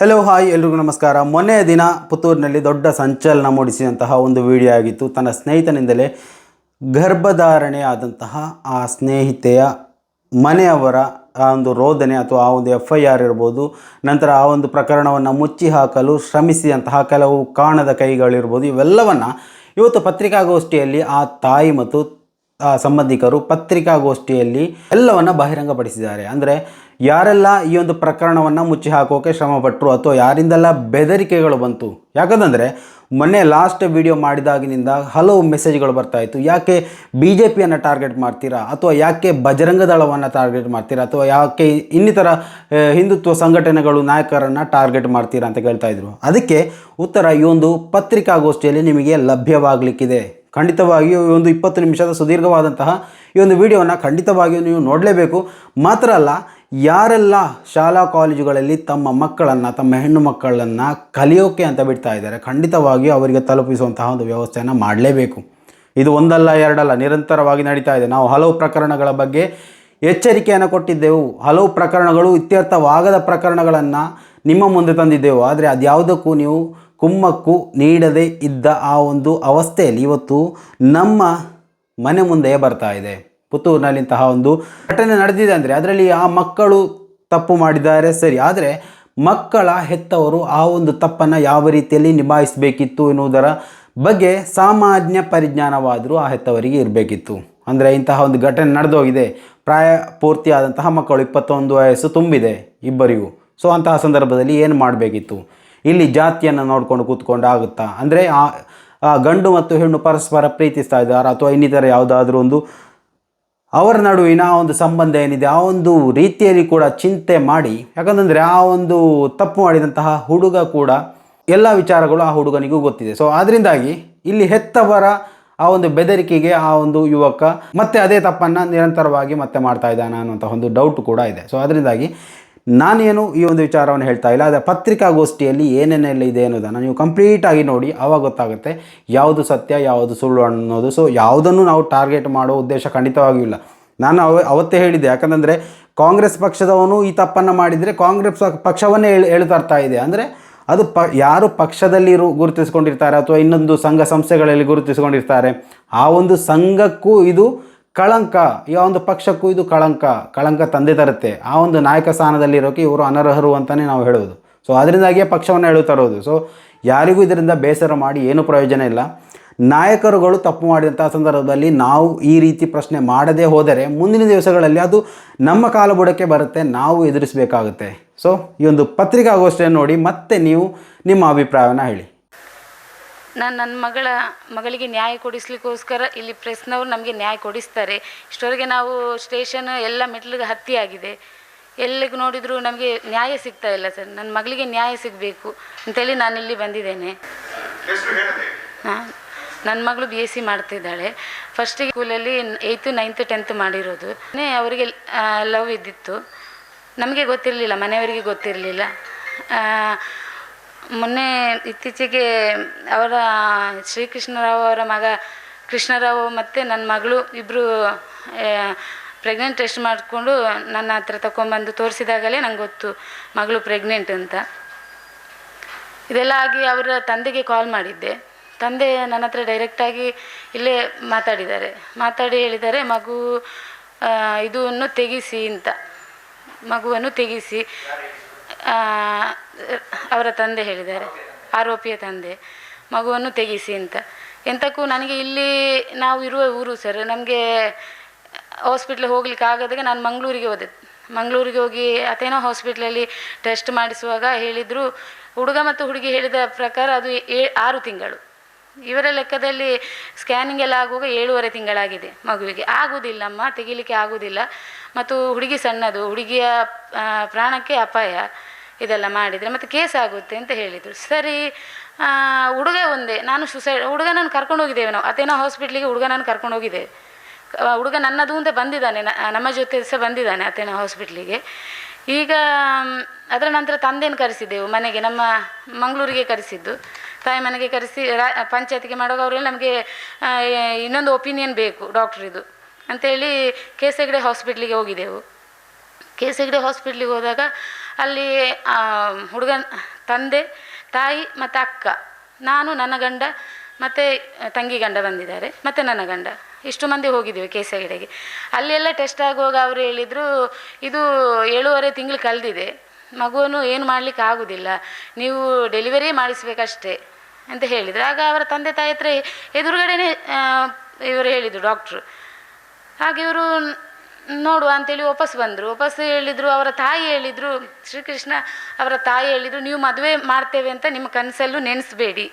Hello hi ಎಲ್ರಿಗೂ ನಮಸ್ಕಾರ. ಮೊನ್ನೆ ದಿನ ಪುತ್ತೂರಿನಲ್ಲಿ ದೊಡ್ಡ ಸಂಚಲನ ಮೂಡಿಸಿದಂತಹ ಒಂದು ವಿಡಿಯೋ ಆಗಿತ್ತು. ತನ್ನ ಸ್ನೇಹಿತನಿಂದಲೇ ಗರ್ಭಧಾರಣೆ ಆದಂತಹ ಆ ಸ್ನೇಹಿತೆಯ ಮನೆಯವರ ಆ ಒಂದು ರೋದನೆ ಅಥವಾ ಆ ಒಂದು ಎಫ್ ಐ ಆರ್ ಇರ್ಬೋದು, ನಂತರ ಆ ಒಂದು ಪ್ರಕರಣವನ್ನು ಮುಚ್ಚಿ ಹಾಕಲು ಶ್ರಮಿಸಿದಂತಹ ಕೆಲವು ಕಾಣದ ಕೈಗಳಿರ್ಬೋದು, ಇವೆಲ್ಲವನ್ನು ಇವತ್ತು ಪತ್ರಿಕಾಗೋಷ್ಠಿಯಲ್ಲಿ ಆ ತಾಯಿ ಮತ್ತು ಸಂಬಂಧಿಕರು ಪತ್ರಿಕಾಗೋಷ್ಠಿಯಲ್ಲಿ ಎಲ್ಲವನ್ನ ಬಹಿರಂಗಪಡಿಸಿದ್ದಾರೆ. ಅಂದರೆ ಯಾರೆಲ್ಲ ಈ ಒಂದು ಪ್ರಕರಣವನ್ನು ಮುಚ್ಚಿ ಹಾಕೋಕೆ ಶ್ರಮಪಟ್ಟರು ಅಥವಾ ಯಾರಿಂದೆಲ್ಲ ಬೆದರಿಕೆಗಳು ಬಂತು, ಯಾಕಂದರೆ ಮೊನ್ನೆ ಲಾಸ್ಟ್ ವಿಡಿಯೋ ಮಾಡಿದಾಗಿನಿಂದ ಹಲವು ಮೆಸೇಜ್ಗಳು ಬರ್ತಾ ಇತ್ತು. ಯಾಕೆ ಬಿ ಜೆ ಪಿಯನ್ನು ಟಾರ್ಗೆಟ್ ಮಾಡ್ತೀರಾ ಅಥವಾ ಯಾಕೆ ಬಜರಂಗ ದಳವನ್ನು ಟಾರ್ಗೆಟ್ ಮಾಡ್ತೀರಾ ಅಥವಾ ಯಾಕೆ ಇನ್ನಿತರ ಹಿಂದುತ್ವ ಸಂಘಟನೆಗಳು ನಾಯಕರನ್ನು ಟಾರ್ಗೆಟ್ ಮಾಡ್ತೀರಾ ಅಂತ ಕೇಳ್ತಾ ಇದ್ರು. ಅದಕ್ಕೆ ಉತ್ತರ ಈ ಒಂದು ಪತ್ರಿಕಾಗೋಷ್ಠಿಯಲ್ಲಿ ನಿಮಗೆ ಲಭ್ಯವಾಗಲಿಕ್ಕಿದೆ. ಖಂಡಿತವಾಗಿಯೂ ಈ ಒಂದು ಇಪ್ಪತ್ತು ನಿಮಿಷದ ಸುದೀರ್ಘವಾದಂತಹ ಈ ಒಂದು ವಿಡಿಯೋವನ್ನು ಖಂಡಿತವಾಗಿಯೂ ನೀವು ನೋಡಲೇಬೇಕು. ಮಾತ್ರ ಅಲ್ಲ, ಯಾರೆಲ್ಲ ಶಾಲಾ ಕಾಲೇಜುಗಳಲ್ಲಿ ತಮ್ಮ ಮಕ್ಕಳನ್ನು, ತಮ್ಮ ಹೆಣ್ಣು ಮಕ್ಕಳನ್ನು ಕಲಿಯೋಕೆ ಅಂತ ಬಿಡ್ತಾ ಇದ್ದಾರೆ, ಖಂಡಿತವಾಗಿಯೂ ಅವರಿಗೆ ತಲುಪಿಸುವಂತಹ ಒಂದು ವ್ಯವಸ್ಥೆಯನ್ನು ಮಾಡಲೇಬೇಕು. ಇದು ಒಂದಲ್ಲ, ಎರಡಲ್ಲ, ನಿರಂತರವಾಗಿ ನಡೀತಾ ಇದೆ. ನಾವು ಹಲವು ಪ್ರಕರಣಗಳ ಬಗ್ಗೆ ಎಚ್ಚರಿಕೆಯನ್ನು ಕೊಟ್ಟಿದ್ದೆವು. ಹಲವು ಪ್ರಕರಣಗಳು ಇತ್ಯರ್ಥವಾಗದ ಪ್ರಕರಣಗಳನ್ನು ನಿಮ್ಮ ಮುಂದೆ ತಂದಿದ್ದೆವು. ಆದರೆ ಅದ್ಯಾವುದಕ್ಕೂ ನೀವು ಕುಮ್ಮಕ್ಕು ನೀಡದೇ ಇದ್ದ ಆ ಒಂದು ಅವಸ್ಥೆಯಲ್ಲಿ ಇವತ್ತು ನಮ್ಮ ಮನೆ ಮುಂದೆ ಬರ್ತಾ ಇದೆ. ಪುತ್ತೂರಿನಲ್ಲಿ ಇಂತಹ ಒಂದು ಘಟನೆ ನಡೆದಿದೆ ಅಂದರೆ ಅದರಲ್ಲಿ ಆ ಮಕ್ಕಳು ತಪ್ಪು ಮಾಡಿದ್ದಾರೆ, ಸರಿ. ಆದರೆ ಮಕ್ಕಳ ಹೆತ್ತವರು ಆ ಒಂದು ತಪ್ಪನ್ನು ಯಾವ ರೀತಿಯಲ್ಲಿ ನಿಭಾಯಿಸಬೇಕಿತ್ತು ಎನ್ನುವುದರ ಬಗ್ಗೆ ಸಾಮಾನ್ಯ ಪರಿಜ್ಞಾನವಾದರೂ ಆ ಹೆತ್ತವರಿಗೆ ಇರಬೇಕಿತ್ತು. ಅಂದರೆ ಇಂತಹ ಒಂದು ಘಟನೆ ನಡೆದೋಗಿದೆ. ಪ್ರಾಯ ಪೂರ್ತಿಯಾದಂತಹ ಮಕ್ಕಳು ಇಪ್ಪತ್ತೊಂದು ವಯಸ್ಸು ತುಂಬಿದೆ ಇಬ್ಬರಿಗೂ. ಸೊ ಅಂತಹ ಸಂದರ್ಭದಲ್ಲಿ ಏನು ಮಾಡಬೇಕಿತ್ತು? ಇಲ್ಲಿ ಜಾತಿಯನ್ನು ನೋಡಿಕೊಂಡು ಕೂತ್ಕೊಂಡು ಆಗುತ್ತಾ? ಅಂದರೆ ಆ ಗಂಡು ಮತ್ತು ಹೆಣ್ಣು ಪರಸ್ಪರ ಪ್ರೀತಿಸ್ತಾ ಇದ್ದಾರೆ, ಅಥವಾ ಇನ್ನಿತರ ಯಾವುದಾದ್ರೂ ಒಂದು ಅವರ ನಡುವಿನ ಆ ಒಂದು ಸಂಬಂಧ ಏನಿದೆ, ಆ ಒಂದು ರೀತಿಯಲ್ಲಿ ಕೂಡ ಚಿಂತೆ ಮಾಡಿ, ಯಾಕಂತಂದರೆ ಆ ಒಂದು ತಪ್ಪು ಮಾಡಿದಂತಹ ಹುಡುಗ ಕೂಡ ಎಲ್ಲ ವಿಚಾರಗಳು ಆ ಹುಡುಗನಿಗೂ ಗೊತ್ತಿದೆ. ಸೊ ಅದರಿಂದಾಗಿ ಇಲ್ಲಿ ಹೆತ್ತವರ ಆ ಒಂದು ಬೆದರಿಕೆಗೆ ಆ ಒಂದು ಯುವಕ ಮತ್ತೆ ಅದೇ ತಪ್ಪನ್ನು ನಿರಂತರವಾಗಿ ಮತ್ತೆ ಮಾಡ್ತಾ ಇದ್ದಾನೆ ಅನ್ನುವಂಥ ಒಂದು ಡೌಟ್ ಕೂಡ ಇದೆ. ಸೊ ಅದರಿಂದಾಗಿ ನಾನೇನು ಈ ಒಂದು ವಿಚಾರವನ್ನು ಹೇಳ್ತಾ ಇಲ್ಲ, ಆದರೆ ಪತ್ರಿಕಾಗೋಷ್ಠಿಯಲ್ಲಿ ಏನೇನೆಲ್ಲ ಇದೆ ಅನ್ನೋದನ್ನು ನೀವು ಕಂಪ್ಲೀಟಾಗಿ ನೋಡಿ ಆವಾಗ ಗೊತ್ತಾಗುತ್ತೆ ಯಾವುದು ಸತ್ಯ, ಯಾವುದು ಸುಳ್ಳು ಅನ್ನೋದು. ಸೊ ಯಾವುದನ್ನು ನಾವು ಟಾರ್ಗೆಟ್ ಮಾಡೋ ಉದ್ದೇಶ ಖಂಡಿತವಾಗಿಯೂ ಇಲ್ಲ. ನಾನು ಅವ, ಅವತ್ತೇ ಹೇಳಿದ್ದೆ ಯಾಕಂದರೆ ಕಾಂಗ್ರೆಸ್ ಪಕ್ಷದವನು ಈ ತಪ್ಪನ್ನು ಮಾಡಿದರೆ ಕಾಂಗ್ರೆಸ್ ಪಕ್ಷವನ್ನೇ ಹೇಳಿ ಹೇಳಿ ತರ್ತಾ ಇದೆ. ಅಂದರೆ ಅದು ಪ, ಯಾರು ಪಕ್ಷದಲ್ಲಿ ಗುರುತಿಸ್ಕೊಂಡಿರ್ತಾರೆ ಅಥವಾ ಇನ್ನೊಂದು ಸಂಘ ಸಂಸ್ಥೆಗಳಲ್ಲಿ ಗುರುತಿಸ್ಕೊಂಡಿರ್ತಾರೆ, ಆ ಒಂದು ಸಂಘಕ್ಕೂ ಇದು ಕಳಂಕ, ಈ ಒಂದು ಪಕ್ಷಕ್ಕೂ ಇದು ಕಳಂಕ ಕಳಂಕ ತಂದೆ ತರುತ್ತೆ. ಆ ಒಂದು ನಾಯಕ ಸ್ಥಾನದಲ್ಲಿರೋಕೆ ಇವರು ಅನರ್ಹರು ಅಂತಲೇ ನಾವು ಹೇಳೋದು. ಸೊ ಅದರಿಂದಾಗಿಯೇ ಪಕ್ಷವನ್ನು ಹೇಳುತ್ತಾ ಇರೋದು. ಸೊ ಯಾರಿಗೂ ಇದರಿಂದ ಬೇಸರ ಮಾಡಿ ಏನೂ ಪ್ರಯೋಜನ ಇಲ್ಲ. ನಾಯಕರುಗಳು ತಪ್ಪು ಮಾಡಿದಂಥ ಸಂದರ್ಭದಲ್ಲಿ ನಾವು ಈ ರೀತಿ ಪ್ರಶ್ನೆ ಮಾಡದೇ ಹೋದರೆ ಮುಂದಿನ ದಿವಸಗಳಲ್ಲಿ ಅದು ನಮ್ಮ ಕಾಲಬುಡಕ್ಕೆ ಬರುತ್ತೆ, ನಾವು ಎದುರಿಸಬೇಕಾಗುತ್ತೆ. ಸೊ ಈ ಒಂದು ಪತ್ರಿಕಾಗೋಷ್ಠಿಯನ್ನು ನೋಡಿ ಮತ್ತೆ ನೀವು ನಿಮ್ಮ ಅಭಿಪ್ರಾಯವನ್ನು ಹೇಳಿ. ನಾನು ನನ್ನ ಮಗಳ ಮಗಳಿಗೆ ನ್ಯಾಯ ಕೊಡಿಸ್ಲಿಕ್ಕೋಸ್ಕರ ಇಲ್ಲಿ ಪ್ರೆಸ್ನವರು ನಮಗೆ ನ್ಯಾಯ ಕೊಡಿಸ್ತಾರೆ. ಇಷ್ಟವರೆಗೆ ನಾವು ಸ್ಟೇಷನ್ ಎಲ್ಲ ಮೆಟ್ಲಿಗೆ ಹತ್ತಿಯಾಗಿದೆ ಎಲ್ಲಿಗೆ ನೋಡಿದರೂ ನಮಗೆ ನ್ಯಾಯ ಸಿಗ್ತಾ ಇಲ್ಲ ಸರ್. ನನ್ನ ಮಗಳಿಗೆ ನ್ಯಾಯ ಸಿಗಬೇಕು ಅಂತೇಳಿ ನಾನು ಇಲ್ಲಿ ಬಂದಿದ್ದೇನೆ. ಹಾಂ ನನ್ನ ಮಗಳು ಬಿ ಎಸ್ ಸಿ ಮಾಡ್ತಿದ್ದಾಳೆ ಫಸ್ಟಿಗೆ ಸ್ಕೂಲಲ್ಲಿ ಏಯ್ತು ನೈನ್ತ್ ಟೆಂತ್ ಮಾಡಿರೋದು. ಅವರಿಗೆ ಲವ್ ಇದ್ದಿತ್ತು. ನಮಗೆ ಗೊತ್ತಿರಲಿಲ್ಲ ಮನೆಯವರಿಗೆ ಗೊತ್ತಿರಲಿಲ್ಲ. ಮೊನ್ನೆ ಇತ್ತೀಚೆಗೆ ಅವರ ಶ್ರೀಕೃಷ್ಣರಾವ್ ಅವರ ಮಗ ಕೃಷ್ಣರಾವ್ ಮತ್ತು ನನ್ನ ಮಗಳು ಇಬ್ಬರು ಪ್ರೆಗ್ನೆಂಟ್ ಟೆಸ್ಟ್ ಮಾಡಿಕೊಂಡು ನನ್ನ ಹತ್ರ ತಗೊಂಬಂದು ತೋರಿಸಿದಾಗಲೇ ನಂಗೆ ಗೊತ್ತು ಮಗಳು ಪ್ರೆಗ್ನೆಂಟ್ ಅಂತ. ಇದೆಲ್ಲ ಆಗಿ ಅವರ ತಂದೆಗೆ ಕಾಲ್ ಮಾಡಿದ್ದೆ. ತಂದೆ ನನ್ನ ಹತ್ರ ಡೈರೆಕ್ಟಾಗಿ ಇಲ್ಲೇ ಮಾತಾಡಿದ್ದಾರೆ. ಮಾತಾಡಿ ಹೇಳಿದ್ದಾರೆ, ಮಗು ಇದನ್ನು ತೆಗೆಸಿ ಅಂತ. ಮಗುವನ್ನು ತೆಗಿಸಿ. ಅವರ ತಂದೆ ಹೇಳಿದ್ದಾರೆ, ಆರೋಪಿಯ ತಂದೆ, ಮಗುವನ್ನು ತೆಗೆಸಿ ಅಂತ. ಎಂತಕ್ಕೂ ನನಗೆ ಇಲ್ಲಿ ನಾವು ಇರುವ ಊರು ಸರ್ ನಮಗೆ ಹಾಸ್ಪಿಟ್ಲಿಗೆ ಹೋಗ್ಲಿಕ್ಕೆ ಆಗದಾಗ ನಾನು ಮಂಗಳೂರಿಗೆ ಹೋದೆ. ಮಂಗಳೂರಿಗೆ ಹೋಗಿ ಅಥೇನೋ ಹಾಸ್ಪಿಟ್ಲಲ್ಲಿ ಟೆಸ್ಟ್ ಮಾಡಿಸುವಾಗ ಹೇಳಿದರು, ಹುಡುಗ ಮತ್ತು ಹುಡುಗಿ ಹೇಳಿದ ಪ್ರಕಾರ ಅದು ಏ, ಆರು ತಿಂಗಳು. ಇವರ ಲೆಕ್ಕದಲ್ಲಿ ಸ್ಕ್ಯಾನಿಂಗ್ ಎಲ್ಲ ಆಗುವಾಗ ಏಳುವರೆ ತಿಂಗಳಾಗಿದೆ ಮಗುವಿಗೆ. ಆಗುವುದಿಲ್ಲಮ್ಮ ತೆಗಿಲಿಕ್ಕೆ ಆಗುವುದಿಲ್ಲ ಮತ್ತು ಹುಡುಗಿ ಸಣ್ಣದು, ಹುಡುಗಿಯ ಪ್ರಾಣಕ್ಕೆ ಅಪಾಯ. ಇದೆಲ್ಲ ಮಾಡಿದರೆ ಮತ್ತು ಕೇಸ್ ಆಗುತ್ತೆ ಅಂತ ಹೇಳಿದರು. ಸರಿ ಹುಡುಗ ಒಂದೇ ನಾನು ಸುಸೈಡ್ ಹುಡುಗನನ್ನು ಕರ್ಕೊಂಡು ಹೋಗಿದ್ದೇವೆ ನಾವು. ಅದೇನೋ ಹಾಸ್ಪಿಟ್ಲಿಗೆ ಹುಡುಗನನ್ನು ಕರ್ಕೊಂಡು ಹೋಗಿದ್ದೇವೆ ಆ, ಹುಡುಗ ನನ್ನದು ಅಂತ ಬಂದಿದ್ದಾನೆ ನಮ್ಮ ಜೊತೆ ಸಹ ಬಂದಿದ್ದಾನೆ ಅತೇನೋ ಹಾಸ್ಪಿಟ್ಲಿಗೆ ಈಗ ಅದರ ನಂತರ ತಂದೆಯನ್ನು ಕರೆಸಿದ್ದೆವು ಮನೆಗೆ ನಮ್ಮ ಮಂಗಳೂರಿಗೆ ಕರೆಸಿದ್ದು. ತಾಯಿ ಮನೆಗೆ ಕರೆಸಿ ರಾ ಪಂಚಾಯತಿಗೆ ಮಾಡುವಾಗ ಅವರೆಲ್ಲ ನಮಗೆ ಇನ್ನೊಂದು ಒಪಿನಿಯನ್ ಬೇಕು ಡಾಕ್ಟ್ರಿದು ಅಂತೇಳಿ ಕೇಸೆಗಡೆ ಹಾಸ್ಪಿಟ್ಲಿಗೆ ಹೋಗಿದ್ದೆವು. ಕೆ ಹೆಗ್ಡೆ ಹಾಸ್ಪಿಟ್ಲಿಗೆ ಹೋದಾಗ ಅಲ್ಲಿ ಹುಡುಗನ ತಂದೆ, ತಾಯಿ ಮತ್ತು ಅಕ್ಕ, ನಾನು, ನನ್ನ ಗಂಡ ಮತ್ತು ತಂಗಿ ಗಂಡ ಬಂದಿದ್ದಾರೆ, ಮತ್ತು ನನ್ನ ಗಂಡ. ಇಷ್ಟು ಮಂದಿ ಹೋಗಿದ್ದೀವಿ ಕೇಸಗಡೆಗೆ ಅಲ್ಲೆಲ್ಲ ಟೆಸ್ಟ್ ಆಗುವಾಗ ಅವರು ಹೇಳಿದರು, ಇದು ಏಳೂವರೆ ತಿಂಗಳು ಕಳೆದಿದೆ ಮಗುವನ್ನು ಏನು ಮಾಡಲಿಕ್ಕೆ ಆಗೋದಿಲ್ಲ, ನೀವು ಡೆಲಿವರಿ ಮಾಡಿಸ್ಬೇಕಷ್ಟೇ ಅಂತ ಹೇಳಿದರು. ಆಗ ಅವರ ತಂದೆ, ತಾಯಿ ಹತ್ರ ಎದುರುಗಡೆನೇ ಇವರು ಹೇಳಿದರು ಡಾಕ್ಟ್ರು ಹಾಗೆ ಇವರು ನೋಡುವ ಅಂತೇಳಿ ವಾಪಸ್ ಬಂದರು. ವಾಪಸ್ ಹೇಳಿದರು, ಅವರ ತಾಯಿ ಹೇಳಿದರು, ಶ್ರೀಕೃಷ್ಣ ಅವರ ತಾಯಿ ಹೇಳಿದರು, ನೀವು ಮದುವೆ ಮಾಡ್ತೇವೆ ಅಂತ ನಿಮ್ಮ ಕನಸಲ್ಲೂ ನೆನೆಸ್ಬೇಡಿ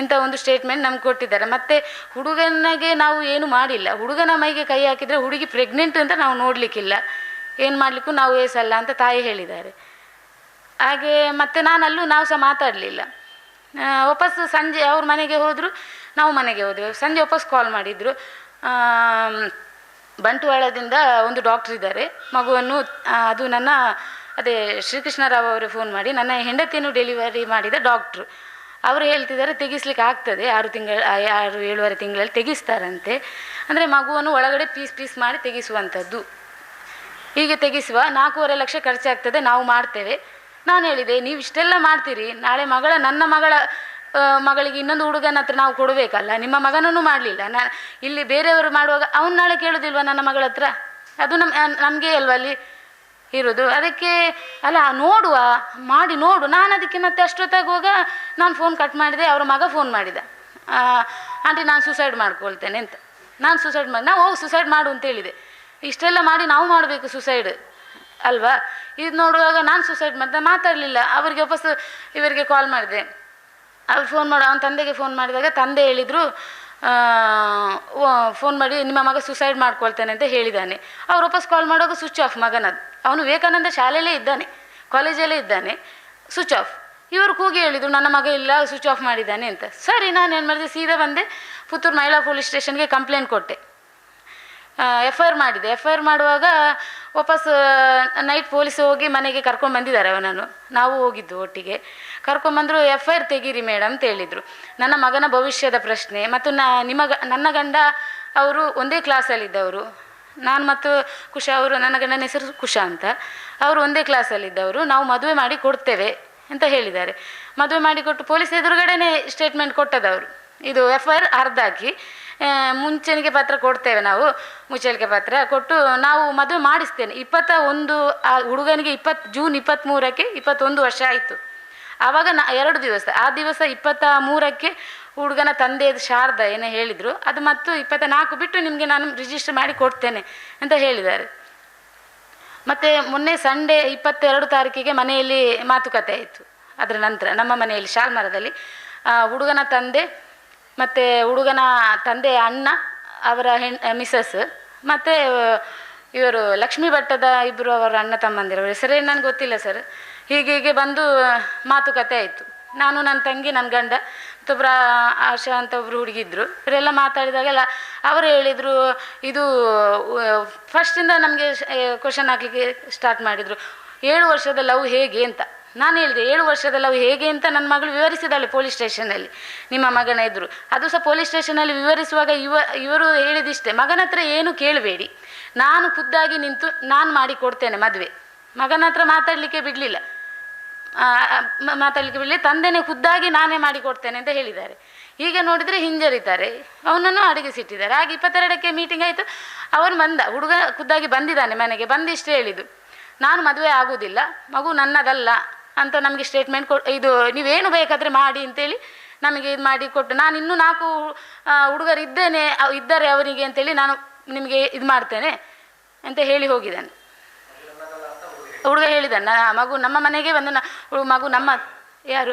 ಇಂಥ ಒಂದು ಸ್ಟೇಟ್ಮೆಂಟ್ ನಮ್ಗೆ ಕೊಟ್ಟಿದ್ದಾರೆ. ಮತ್ತು ಹುಡುಗನಿಗೆ ನಾವು ಏನು ಮಾಡಿಲ್ಲ. ಹುಡುಗನ ಮೈಗೆ ಕೈ ಹಾಕಿದರೆ ಹುಡುಗಿ ಪ್ರೆಗ್ನೆಂಟ್ ಅಂತ ನಾವು ನೋಡಲಿಕ್ಕಿಲ್ಲ. ಏನು ಮಾಡಲಿಕ್ಕೂ ನಾವು ಏಸಲ್ಲ ಅಂತ ತಾಯಿ ಹೇಳಿದ್ದಾರೆ. ಹಾಗೆ ಮತ್ತು ನಾನಲ್ಲೂ ನಾವು ಸಹ ಮಾತಾಡಲಿಲ್ಲ. ವಾಪಸ್ ಸಂಜೆ ಅವ್ರ ಮನೆಗೆ ಹೋದರು, ನಾವು ಮನೆಗೆ ಹೋದೆವು. ಸಂಜೆ ವಾಪಸ್ ಕಾಲ್ ಮಾಡಿದರು. ಬಂಟ್ವಾಳದಿಂದ ಒಂದು ಡಾಕ್ಟ್ರ್ ಇದ್ದಾರೆ. ಮಗುವನ್ನು ಅದು ನನ್ನ, ಅದೇ ಶ್ರೀಕೃಷ್ಣರಾವ್ ಅವರು ಫೋನ್ ಮಾಡಿ, ನನ್ನ ಹೆಂಡತಿಯನ್ನು ಡೆಲಿವರಿ ಮಾಡಿದ ಡಾಕ್ಟ್ರು ಅವರು ಹೇಳ್ತಿದ್ದಾರೆ, ತೆಗಿಸ್ಲಿಕ್ಕೆ ಆಗ್ತದೆ, ಆರು ತಿಂಗಳ ಆರು, ಏಳುವರೆ ತಿಂಗಳಲ್ಲಿ ತೆಗಿಸ್ತಾರಂತೆ. ಅಂದರೆ ಮಗುವನ್ನು ಒಳಗಡೆ ಪೀಸ್ ಪೀಸ್ ಮಾಡಿ ತೆಗಿಸುವಂಥದ್ದು. ಹೀಗೆ ತೆಗಿಸುವ ನಾಲ್ಕೂವರೆ ಲಕ್ಷ ಖರ್ಚಾಗ್ತದೆ, ನಾವು ಮಾಡ್ತೇವೆ. ನಾನು ಹೇಳಿದೆ ನೀವು ಇಷ್ಟೆಲ್ಲ ಮಾಡ್ತೀರಿ, ನಾಳೆ ಮಗಳ, ನನ್ನ ಮಗಳ ಮಗಳಿಗೆ ಇನ್ನೊಂದು ಹುಡುಗನ ಹತ್ರ ನಾವು ಕೊಡಬೇಕಲ್ಲ? ನಿಮ್ಮ ಮಗನನ್ನು ಮಾಡಲಿಲ್ಲ. ನಾ, ಇಲ್ಲಿ ಬೇರೆಯವರು ಮಾಡುವಾಗ ಅವ್ನು ನಾಳೆ ಕೇಳೋದಿಲ್ವ ನನ್ನ ಮಗಳ ಹತ್ರ? ಅದು ನಮ್ಮ ನಮಗೆ ಅಲ್ವ ಅಲ್ಲಿ ಇರೋದು. ಅದಕ್ಕೆ, ಅಲ್ಲ, ನೋಡುವ, ಮಾಡಿ ನೋಡು. ನಾನು ಅದಕ್ಕೆ ಮತ್ತೆ ಅಷ್ಟೊತ್ತಾಗುವಾಗ ನಾನು ಫೋನ್ ಕಟ್ ಮಾಡಿದೆ, ಅವರ ಮಗ ಫೋನ್ ಮಾಡಿದ. ಆಂಟಿ ನಾನು ಸುಸೈಡ್ ಮಾಡ್ಕೊಳ್ತೇನೆ ಅಂತ. ನಾನು ಸುಸೈಡ್ ಮಾಡಿ, ನಾವು ಹೋಗಿ ಸುಸೈಡ್ ಮಾಡು ಅಂತ ಹೇಳಿದೆ. ಇಷ್ಟೆಲ್ಲ ಮಾಡಿ ನಾವು ಮಾಡಬೇಕು ಸುಸೈಡ್ ಅಲ್ವಾ? ಇದು ನೋಡುವಾಗ ನಾನು ಸುಸೈಡ್ ಮಾಡ್ದೆ, ಮಾತಾಡಲಿಲ್ಲ. ಅವರಿಗೆ ವಾಪಸ್ ಇವರಿಗೆ ಕಾಲ್ ಮಾಡಿದೆ. ಅವ್ರು ಫೋನ್ ಮಾಡೋ, ಅವನ ತಂದೆಗೆ ಫೋನ್ ಮಾಡಿದಾಗ ತಂದೆ ಹೇಳಿದರು ಫೋನ್ ಮಾಡಿ ನಿಮ್ಮ ಮಗ ಸುಸೈಡ್ ಮಾಡ್ಕೊಳ್ತಾನೆ ಅಂತ ಹೇಳಿದ್ದಾನೆ ಅವ್ರು ವಾಪಸ್ ಕಾಲ್ ಮಾಡುವಾಗ ಸ್ವಿಚ್ ಆಫ್ ಮಗನದ್ದು ಅವನು ವಿವೇಕಾನಂದ ಶಾಲೆಯಲ್ಲೇ ಇದ್ದಾನೆ ಕಾಲೇಜಲ್ಲೇ ಇದ್ದಾನೆ ಸ್ವಿಚ್ ಆಫ್ ಇವರು ಕೂಗಿ ಹೇಳಿದರು, ನನ್ನ ಮಗ ಇಲ್ಲ ಸ್ವಿಚ್ ಆಫ್ ಮಾಡಿದ್ದಾನೆ ಅಂತ. ಸರಿ, ನಾನು ಏನು ಮಾಡಿದೆ, ಸೀದಾ ಬಂದೆ, ಪುತ್ತೂರು ಮಹಿಳಾ ಪೊಲೀಸ್ ಸ್ಟೇಷನ್ಗೆ ಕಂಪ್ಲೇಂಟ್ ಕೊಟ್ಟೆ. ಎಫ್ ಐ ಆರ್ ಮಾಡಿದೆ. ಎಫ್ ಐ ಆರ್ ಮಾಡುವಾಗ ವಾಪಸ್ ನೈಟ್ ಪೊಲೀಸ್ ಹೋಗಿ ಮನೆಗೆ ಕರ್ಕೊಂಡು ಬಂದಿದ್ದಾರೆ ಅವನನ್ನು. ನಾವು ಹೋಗಿದ್ದು ಒಟ್ಟಿಗೆ. ಕರ್ಕೊಂಬಂದರು ಎಫ್ ಐ ಆರ್ ತೆಗೀರಿ ಮೇಡಮ್ ಅಂತ ಹೇಳಿದರು. ನನ್ನ ಮಗನ ಭವಿಷ್ಯದ ಪ್ರಶ್ನೆ ಮತ್ತು ನ ನಿಮ್ಮ ಗ- ನನ್ನ ಗಂಡ ಅವರು ಒಂದೇ ಕ್ಲಾಸಲ್ಲಿದ್ದವರು ನಾನು ಮತ್ತು ಕುಶ ಅವರು, ನನ್ನ ಗಂಡನ ಹೆಸರು ಕುಶ ಅಂತ. ಅವರು ಒಂದೇ ಕ್ಲಾಸಲ್ಲಿದ್ದವರು ನಾವು ಮದುವೆ ಮಾಡಿ ಕೊಡ್ತೇವೆ ಅಂತ ಹೇಳಿದ್ದಾರೆ. ಮದುವೆ ಮಾಡಿ ಕೊಟ್ಟು ಪೊಲೀಸ್ ಎದುರುಗಡೆನೇ ಸ್ಟೇಟ್ಮೆಂಟ್ ಕೊಟ್ಟದವರು. ಇದು ಎಫ್ ಐ ಆರ್ ಅರ್ಧ ಹಾಕಿ ಮುಂಚೆನಿಗೆ ಪತ್ರ ಕೊಡ್ತೇವೆ ನಾವು. ಮುಚ್ಚಳಿಕೆ ಪತ್ರ ಕೊಟ್ಟು ನಾವು ಮದುವೆ ಮಾಡಿಸ್ತೇನೆ. ಇಪ್ಪತ್ತ ಒಂದು, ಆ, ಹುಡುಗನಿಗೆ ಇಪ್ಪತ್ತು ಜೂನ್ ಇಪ್ಪತ್ತ್ಮೂರಕ್ಕೆ ಇಪ್ಪತ್ತೊಂದು ವರ್ಷ ಆಯಿತು. ಆವಾಗ ನಾ ಎರಡು ದಿವಸ. ಆ ದಿವಸ ಇಪ್ಪತ್ತ ಮೂರಕ್ಕೆ ಹುಡುಗನ ತಂದೆ ಶಾರದಾ ಏನೋ ಹೇಳಿದರು. ಅದು ಮತ್ತು ಇಪ್ಪತ್ತ ನಾಲ್ಕು ಬಿಟ್ಟು ನಿಮಗೆ ನಾನು ರಿಜಿಸ್ಟರ್ ಮಾಡಿ ಕೊಡ್ತೇನೆ ಅಂತ ಹೇಳಿದ್ದಾರೆ. ಮತ್ತು ಮೊನ್ನೆ ಸಂಡೇ ಇಪ್ಪತ್ತೆರಡು ತಾರೀಕಿಗೆ ಮನೆಯಲ್ಲಿ ಮಾತುಕತೆ ಆಯಿತು. ಅದರ ನಂತರ ನಮ್ಮ ಮನೆಯಲ್ಲಿ ಶಾಲ್ಮರದಲ್ಲಿ ಹುಡುಗನ ತಂದೆ ಮತ್ತು ಹುಡುಗನ ತಂದೆಯ ಅಣ್ಣ, ಅವರ ಹೆಣ್ ಮಿಸಸ್ ಮತ್ತು ಇವರು ಲಕ್ಷ್ಮೀ ಭಟ್ಟದ ಇಬ್ಬರು ಅವರ ಅಣ್ಣ ತಮ್ಮಂದಿರು. ಹೆಸರೇನು ನನಗೆ ಗೊತ್ತಿಲ್ಲ ಸರ್ ಹೀಗೆ ಹೀಗೆ ಬಂದು ಮಾತುಕತೆ ಆಯಿತು. ನಾನು ನನ್ನ ತಂಗಿ ನನ್ನ ಗಂಡ ಮತ್ತೊಬ್ಬರ ಆಶಾ ಅಂತ ಒಬ್ಬರು ಹುಡುಗಿದ್ರು. ಇವರೆಲ್ಲ ಮಾತಾಡಿದಾಗೆಲ್ಲ ಅವರು ಹೇಳಿದರು, ಇದು ಫಸ್ಟಿಂದ ನಮಗೆ ಕ್ವಶನ್ ಹಾಕ್ಲಿಕ್ಕೆ ಸ್ಟಾರ್ಟ್ ಮಾಡಿದರು. ಏಳು ವರ್ಷದ ಲವ್ ಹೇಗೆ ಅಂತ. ನಾನು ಹೇಳಿದೆ, ಏಳು ವರ್ಷದಲ್ಲಿ ಅವು ಹೇಗೆ ಅಂತ ನನ್ನ ಮಗಳು ವಿವರಿಸಿದಾಳೆ ಪೊಲೀಸ್ ಸ್ಟೇಷನಲ್ಲಿ ನಿಮ್ಮ ಮಗನ ಎದುರು. ಅದು ಸಹ ಪೊಲೀಸ್ ಸ್ಟೇಷನಲ್ಲಿ ವಿವರಿಸುವಾಗ ಇವ, ಇವರು ಹೇಳಿದಿಷ್ಟೇ, ಮಗನ ಹತ್ರ ಏನು ಕೇಳಬೇಡಿ. ನಾನು ಖುದ್ದಾಗಿ ನಿಂತು ನಾನು ಮಾಡಿ ಕೊಡ್ತೇನೆ ಮದುವೆ. ಮಗನ ಹತ್ರ ಮಾತಾಡಲಿಕ್ಕೆ ಬಿಡಲಿಲ್ಲ. ಮಾತಾಡಲಿಕ್ಕೆ ಬಿಡಲಿ ತಂದೆನೇ ಖುದ್ದಾಗಿ ನಾನೇ ಮಾಡಿ ಕೊಡ್ತೇನೆ ಅಂತ ಹೇಳಿದ್ದಾರೆ. ಈಗ ನೋಡಿದರೆ ಹಿಂಜರಿತಾರೆ. ಅವನನ್ನು ಅಡುಗೆ ಸಿಟ್ಟಿದ್ದಾರೆ ಹಾಗೆ ಇಪ್ಪತ್ತೆರಡಕ್ಕೆ ಮೀಟಿಂಗ್ ಆಯಿತು. ಅವನು ಬಂದ, ಹುಡುಗ ಖುದ್ದಾಗಿ ಬಂದಿದ್ದಾನೆ ಮನೆಗೆ ಬಂದಿಷ್ಟೇ ಹೇಳಿದ್ದು. ನಾನು ಮದುವೆ ಆಗುವುದಿಲ್ಲ ಮಗು ನನ್ನದಲ್ಲ. ಅಂತ ನಮಗೆ ಸ್ಟೇಟ್ಮೆಂಟ್ ಕೊ ಇದು ನೀವೇನು ಬೇಕಾದರೆ ಮಾಡಿ ಅಂತೇಳಿ ನಮಗೆ ಇದು ಮಾಡಿ ಕೊಟ್ಟು, ನಾನು ಇನ್ನೂ ನಾಲ್ಕು ಹುಡುಗರು ಇದ್ದೇನೆ ಇದ್ದಾರೆ ಅವರಿಗೆ ಅಂತೇಳಿ ನಾನು ನಿಮಗೆ ಇದು ಮಾಡ್ತೇನೆ ಅಂತ ಹೇಳಿ ಹೋಗಿದ್ದಾನೆ. ಹುಡುಗ ಹೇಳಿದ್ದಾನೆ ಮಗು ನಮ್ಮ ಮನೆಗೆ ಬಂದು ನ- ಮಗು ನಮ್ಮ ಯಾರು?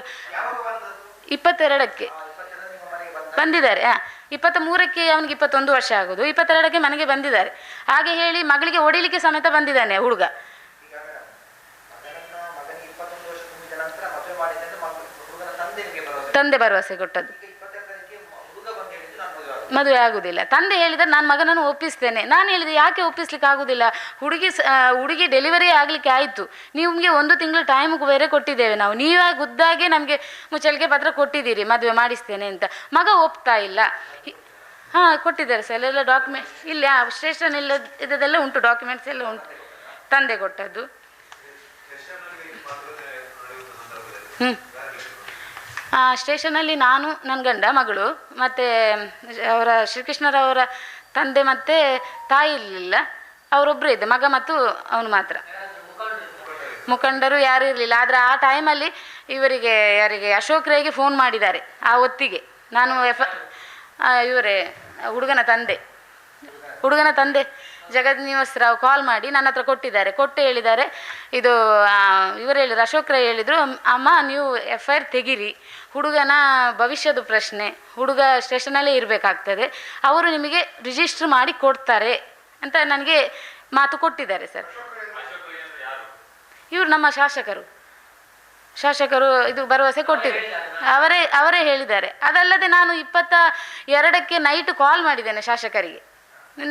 ಇಪ್ಪತ್ತೆರಡಕ್ಕೆ ಬಂದಿದ್ದಾರೆ ಹಾಂ ಇಪ್ಪತ್ತ ಮೂರಕ್ಕೆ ಅವನಿಗೆ ಇಪ್ಪತ್ತೊಂದು ವರ್ಷ ಆಗೋದು, ಇಪ್ಪತ್ತೆರಡಕ್ಕೆ ಮನೆಗೆ ಬಂದಿದ್ದಾರೆ. ಹಾಗೆ ಹೇಳಿ ಮಗಳಿಗೆ ಹೊಡಿಲಿಕ್ಕೆ ಸಮೇತ ಬಂದಿದ್ದಾನೆ ಹುಡುಗ ಮಗನನ್ನ ಮಗನಿಗೆ ಇಪ್ಪತ್ತೊಂದು ವರ್ಷ ತುಂಬಿದ ನಂತರ ಮದುವೆ ಮಾಡಿದ್ದೆ ಅಂತ ಮಗ- ಹುಡುಗನ ತಂದೆ ನಿಮಗೆ ಭರವಸೆ ತಂದೆ ಭರವಸೆ ಕೊಟ್ಟದ್ದು. ಮದುವೆ ಆಗುದು. ಮದುವೆ ಆಗುದಿಲ್ಲ. ತಂದೆ ಹೇಳಿದ್ರೆ ನಾನು ಮಗನನ್ನು ಒಪ್ಪಿಸ್ತೇನೆ. ನಾನು ಹೇಳಿದೆ, ಯಾಕೆ ಒಪ್ಪಿಸ್ಲಿಕ್ಕೆ ಆಗುದಿಲ್ಲ? ಹುಡುಗಿ ಹುಡುಗಿ ಡೆಲಿವರಿ ಆಗಲಿಕ್ಕೆ ಆಯಿತು. ನಿಮಗೆ ಒಂದು ತಿಂಗಳು ಟೈಮ್ ಬೇರೆ ಕೊಟ್ಟಿದ್ದೇವೆ ನಾವು. ನೀವೇ ಗುದ್ದಾಗೆ ನಮಗೆ ಮುಚ್ಚಳಿಕೆ ಪತ್ರ ಕೊಟ್ಟಿದ್ದೀರಿ, ಮದುವೆ ಮಾಡಿಸ್ತೇನೆ ಅಂತ. ಮಗ ಒಪ್ತಾ ಇಲ್ಲ. ಹಾಂ ಕೊಟ್ಟಿದ್ದಾರೆ ಸರ್. ಎಲ್ಲ ಡಾಕ್ಯುಮೆಂಟ್ ಇಲ್ಲ ಸ್ಟೇಷನ್ ಎಲ್ಲ ಇದೆಲ್ಲ ಉಂಟು ಡಾಕ್ಯುಮೆಂಟ್ಸ್ ಎಲ್ಲ ಉಂಟು. ತಂದೆ ಕೊಟ್ಟದ್ದು. ಹ್ಞೂ ಸ್ಟೇಷನಲ್ಲಿ ನಾನು ನನ್ನ ಗಂಡ ಮಗಳು ಮತ್ತು ಅವರ ಶ್ರೀಕೃಷ್ಣರವರ ತಂದೆ ಮತ್ತು ತಾಯಿ ಇರಲಿಲ್ಲ. ಅವರೊಬ್ಬರು ಇದ್ದ ಮಗ ಮತ್ತು ಅವನು ಮಾತ್ರ. ಮುಖಂಡರು ಯಾರು ಇರಲಿಲ್ಲ. ಆದರೆ ಆ ಟೈಮಲ್ಲಿ ಇವರಿಗೆ ಯಾರಿಗೆ ಅಶೋಕ್ ರೈಗೆ ಫೋನ್ ಮಾಡಿದ್ದಾರೆ ಆ ಹೊತ್ತಿಗೆ. ನಾನು ಎಫ್ ಇವರೇ ಹುಡುಗನ ತಂದೆ. ಹುಡುಗನ ತಂದೆ ಜಗದ್ ನಿವಾಸ್ ರಾವ್ ಕಾಲ್ ಮಾಡಿ ನನ್ನ ಹತ್ರ ಕೊಟ್ಟಿದ್ದಾರೆ. ಕೊಟ್ಟು ಹೇಳಿದ್ದಾರೆ ಇದು ಆ, ಇವರು ಹೇಳಿದ್ರು ಅಶೋಕ್ ರೈ ಹೇಳಿದರು ಅಮ್ಮ ನೀವು ಎಫ್ ಐ ಆರ್ ತೆಗೀರಿ. ಹುಡುಗನ ಭವಿಷ್ಯದ ಪ್ರಶ್ನೆ, ಹುಡುಗ ಸ್ಟೇಷನಲ್ಲೇ ಇರಬೇಕಾಗ್ತದೆ. ಅವರು ನಿಮಗೆ ರಿಜಿಸ್ಟರ್ ಮಾಡಿ ಕೊಡ್ತಾರೆ ಅಂತ ನನಗೆ ಮಾತು ಕೊಟ್ಟಿದ್ದಾರೆ ಸರ್. ಇವರು ನಮ್ಮ ಶಾಸಕರು. ಶಾಸಕರು ಇದು ಭರವಸೆ ಕೊಟ್ಟಿದ್ದಾರೆ ಅವರೇ ಅವರೇ ಹೇಳಿದ್ದಾರೆ. ಅದಲ್ಲದೆ ನಾನು ಇಪ್ಪತ್ತ ಎರಡಕ್ಕೆ ನೈಟ್ ಕಾಲ್ ಮಾಡಿದ್ದೇನೆ ಶಾಸಕರಿಗೆ.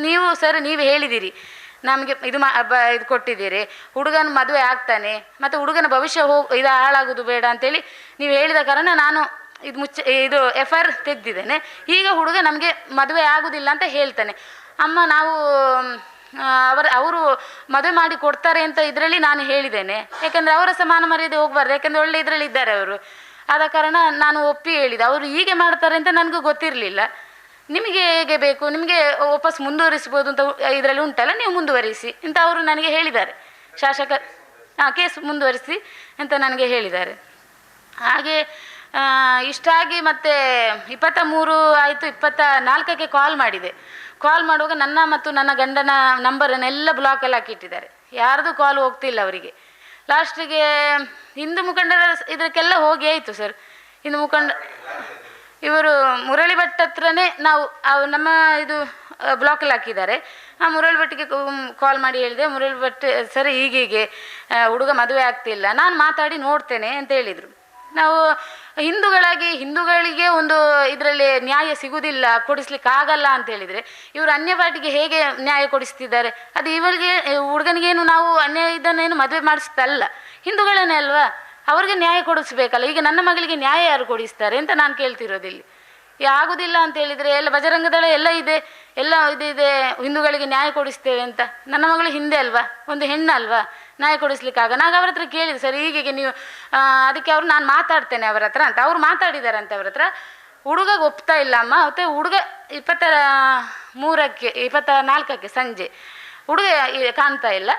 ನೀವು ಸರ್, ನೀವು ಹೇಳಿದ್ದೀರಿ ನಮಗೆ ಇದು ಮಾ ಇದು ಕೊಟ್ಟಿದ್ದೀರಿ. ಹುಡುಗನ ಮದುವೆ ಆಗ್ತಾನೆ. ಮತ್ತು ಹುಡುಗನ ಭವಿಷ್ಯ ಹೋಗಿ ಇದು ಹಾಳಾಗೋದು ಬೇಡ ಅಂತೇಳಿ ನೀವು ಹೇಳಿದ ಕಾರಣ ನಾನು ಇದು ಮುಚ್ಚ ಇದು ಎಫ್ ಐ ಆರ್ ತೆಗೆದಿದ್ದೇನೆ. ಈಗ ಹುಡುಗ ನಮಗೆ ಮದುವೆ ಆಗೋದಿಲ್ಲ ಅಂತ ಹೇಳ್ತಾನೆ. ಅಮ್ಮ ನಾವು ಅವರ ಅವರು ಮದುವೆ ಮಾಡಿ ಕೊಡ್ತಾರೆ ಅಂತ ಇದರಲ್ಲಿ ನಾನು ಹೇಳಿದ್ದೇನೆ. ಯಾಕಂದರೆ ಅವರ ಸಮಾನ ಮರ್ಯಾದೆ ಹೋಗಬಾರ್ದು. ಯಾಕಂದರೆ ಒಳ್ಳೆ ಇದರಲ್ಲಿ ಇದ್ದಾರೆ ಅವರು. ಆದ ಕಾರಣ ನಾನು ಒಪ್ಪಿ ಹೇಳಿದೆ. ಅವರು ಹೀಗೆ ಮಾಡ್ತಾರೆ ಅಂತ ನನಗೂ ಗೊತ್ತಿರಲಿಲ್ಲ. ನಿಮಗೆ ಹೇಗೆ ಬೇಕು? ನಿಮಗೆ ವಾಪಸ್ ಮುಂದುವರಿಸ್ಬೋದು ಅಂತ ಇದರಲ್ಲಿ ಉಂಟಲ್ಲ, ನೀವು ಮುಂದುವರಿಸಿ ಅಂತ ಅವರು ನನಗೆ ಹೇಳಿದ್ದಾರೆ. ಶಾಸಕ ಹಾಂ ಕೇಸ್ ಮುಂದುವರಿಸಿ ಅಂತ ನನಗೆ ಹೇಳಿದ್ದಾರೆ. ಹಾಗೆ ಇಷ್ಟಾಗಿ ಮತ್ತೆ ಇಪ್ಪತ್ತ ಮೂರು ಆಯಿತು ಇಪ್ಪತ್ತ ನಾಲ್ಕಕ್ಕೆ ಕಾಲ್ ಮಾಡಿದೆ. ಕಾಲ್ ಮಾಡುವಾಗ ನನ್ನ ಮತ್ತು ನನ್ನ ಗಂಡನ ನಂಬರನ್ನೆಲ್ಲ ಬ್ಲಾಕಲ್ಲಿ ಹಾಕಿಟ್ಟಿದ್ದಾರೆ. ಯಾರ್ದು ಕಾಲ್ ಹೋಗ್ತಿಲ್ಲ ಅವರಿಗೆ. ಲಾಸ್ಟಿಗೆ ಹಿಂದೂ ಮುಖಂಡರ ಇದಕ್ಕೆಲ್ಲ ಹೋಗಿ ಆಯಿತು ಸರ್. ಹಿಂದೂ ಮುಖಂಡ ಇವರು ಮುರಳಿ ಭಟ್ ಹತ್ರನೇ ನಾವು ನಮ್ಮ ಇದು ಬ್ಲಾಕಲ್ಲಿ ಹಾಕಿದ್ದಾರೆ. ಆ, ಮುರಳಿ ಭಟ್ಟಿಗೆ ಕಾಲ್ ಮಾಡಿ ಹೇಳಿದೆ, ಮುರಳಿ ಭಟ್, ಸರಿ ಹೀಗೀಗೆ ಹುಡುಗ ಮದುವೆ ಆಗ್ತಿಲ್ಲ, ನಾನು ಮಾತಾಡಿ ನೋಡ್ತೇನೆ ಅಂತ ಹೇಳಿದರು. ನಾವು ಹಿಂದೂಗಳಾಗಿ, ಹಿಂದೂಗಳಿಗೆ ಒಂದು ಇದರಲ್ಲಿ ನ್ಯಾಯ ಸಿಗುವುದಿಲ್ಲ ಕೊಡಿಸ್ಲಿಕ್ಕೆ ಆಗಲ್ಲ ಅಂತ ಹೇಳಿದರೆ, ಇವರು ಅನ್ಯ ಪಾರ್ಟಿಗೆ ಹೇಗೆ ನ್ಯಾಯ ಕೊಡಿಸ್ತಿದ್ದಾರೆ? ಅದು ಇವರಿಗೆ, ಹುಡುಗನಿಗೇನು ನಾವು ಅನ್ಯಾಯ ಇದನ್ನೇನು ಮದುವೆ ಮಾಡಿಸ್ತಲ್ಲ. ಹಿಂದೂಗಳನ್ನೇ ಅಲ್ವಾ? ಅವ್ರಿಗೆ ನ್ಯಾಯ ಕೊಡಿಸ್ಬೇಕಲ್ಲ, ಈಗ ನನ್ನ ಮಗಳಿಗೆ ನ್ಯಾಯ ಯಾರು ಕೊಡಿಸ್ತಾರೆ ಅಂತ ನಾನು ಕೇಳ್ತಿರೋದಿಲ್ಲಿ ಆಗುದಿಲ್ಲ ಅಂತ ಹೇಳಿದ್ರೆ ಎಲ್ಲ ಭಜರಂಗದಳ ಎಲ್ಲ ಇದೆ, ಎಲ್ಲ ಇದು ಇದೆ, ಹಿಂದೂಗಳಿಗೆ ನ್ಯಾಯ ಕೊಡಿಸ್ತೇವೆ ಅಂತ. ನನ್ನ ಮಗಳು ಹಿಂದೆ ಅಲ್ವಾ? ಒಂದು ಹೆಣ್ಣು ಅಲ್ವಾ? ನ್ಯಾಯ ಕೊಡಿಸ್ಲಿಕ್ಕಾಗ ನಾನು ಅವ್ರ ಹತ್ರ ಕೇಳಿದೆ, ಸರ್ ಹೀಗೆ ನೀವು ಅದಕ್ಕೆ ಅವರು ನಾನು ಮಾತಾಡ್ತೇನೆ ಅವ್ರ ಹತ್ರ ಅಂತ. ಅವ್ರು ಮಾತಾಡಿದಾರಂತೆ ಅವ್ರ ಹತ್ರ. ಹುಡುಗ ಒಪ್ತಾ ಇಲ್ಲ ಅಮ್ಮ. ಮತ್ತು ಹುಡುಗ ಇಪ್ಪತ್ತ ಮೂರಕ್ಕೆ ಇಪ್ಪತ್ತ ನಾಲ್ಕಕ್ಕೆ ಸಂಜೆ. ಹುಡುಗ ಕಾಣ್ತಾ ಇಲ್ಲ.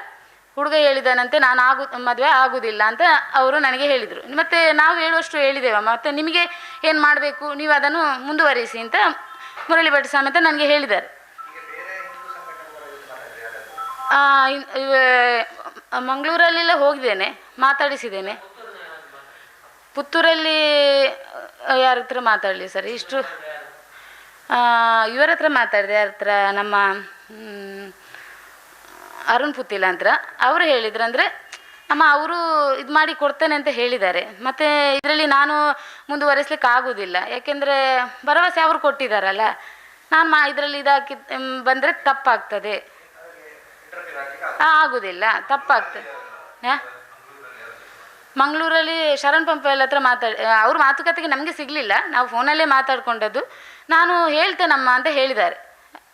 ಹುಡುಗ ಹೇಳಿದನಂತೆ, ನಾನು ಆಗು, ಮದುವೆ ಆಗುವುದಿಲ್ಲ ಅಂತ ಅವರು ನನಗೆ ಹೇಳಿದರು. ಮತ್ತು ನಾವು ಹೇಳುವಷ್ಟು ಹೇಳಿದ್ದೇವೆ ಮತ್ತೆ ನಿಮಗೆ ಏನು ಮಾಡಬೇಕು? ನೀವು ಅದನ್ನು ಮುಂದುವರಿಸಿ ಅಂತ ಮುರಳಿ ಭಟ್ ಸಮೇತ ನನಗೆ ಹೇಳಿದ್ದಾರೆ. ಮಂಗಳೂರಲ್ಲೆಲ್ಲ ಹೋಗಿದ್ದೇನೆ, ಮಾತಾಡಿಸಿದ್ದೇನೆ. ಪುತ್ತೂರಲ್ಲಿ ಯಾರ ಹತ್ರ ಮಾತಾಡಲಿ ಸರ್? ಇಷ್ಟು ಇವರ ಹತ್ರ ಮಾತಾಡಿದೆ, ಯಾರ ಹತ್ರ? ನಮ್ಮ ಅರುಣ್ ಪುತ್ತಿಲ ಅಂತ ಅವರು ಹೇಳಿದ್ರು ಅಂದರೆ ಅಮ್ಮ ಅವರು ಇದು ಮಾಡಿ ಕೊಡ್ತೇನೆ ಅಂತ ಹೇಳಿದ್ದಾರೆ. ಮತ್ತು ಇದರಲ್ಲಿ ನಾನು ಮುಂದುವರೆಸ್ಲಿಕ್ಕೆ ಆಗೋದಿಲ್ಲ. ಯಾಕೆಂದರೆ ಭರವಸೆ ಅವರು ಕೊಟ್ಟಿದ್ದಾರಲ್ಲ ನಾನು ಮಾ ಇದರಲ್ಲಿ ಇದಾಕಿ ಬಂದರೆ ತಪ್ಪಾಗ್ತದೆ. ಆಗೋದಿಲ್ಲ, ತಪ್ಪಾಗ್ತದೆ. ಹಾಂ? ಮಂಗಳೂರಲ್ಲಿ ಶರಣ್ ಪಂಪೆಲ್ ಹತ್ರ ಮಾತಾಡಿ ಅವ್ರ ಮಾತುಕತೆಗೆ ನಮಗೆ ಸಿಗಲಿಲ್ಲ. ನಾವು ಫೋನಲ್ಲೇ ಮಾತಾಡ್ಕೊಂಡದ್ದು. ನಾನು ಹೇಳ್ತೇನಮ್ಮ ಅಂತ ಹೇಳಿದ್ದಾರೆ.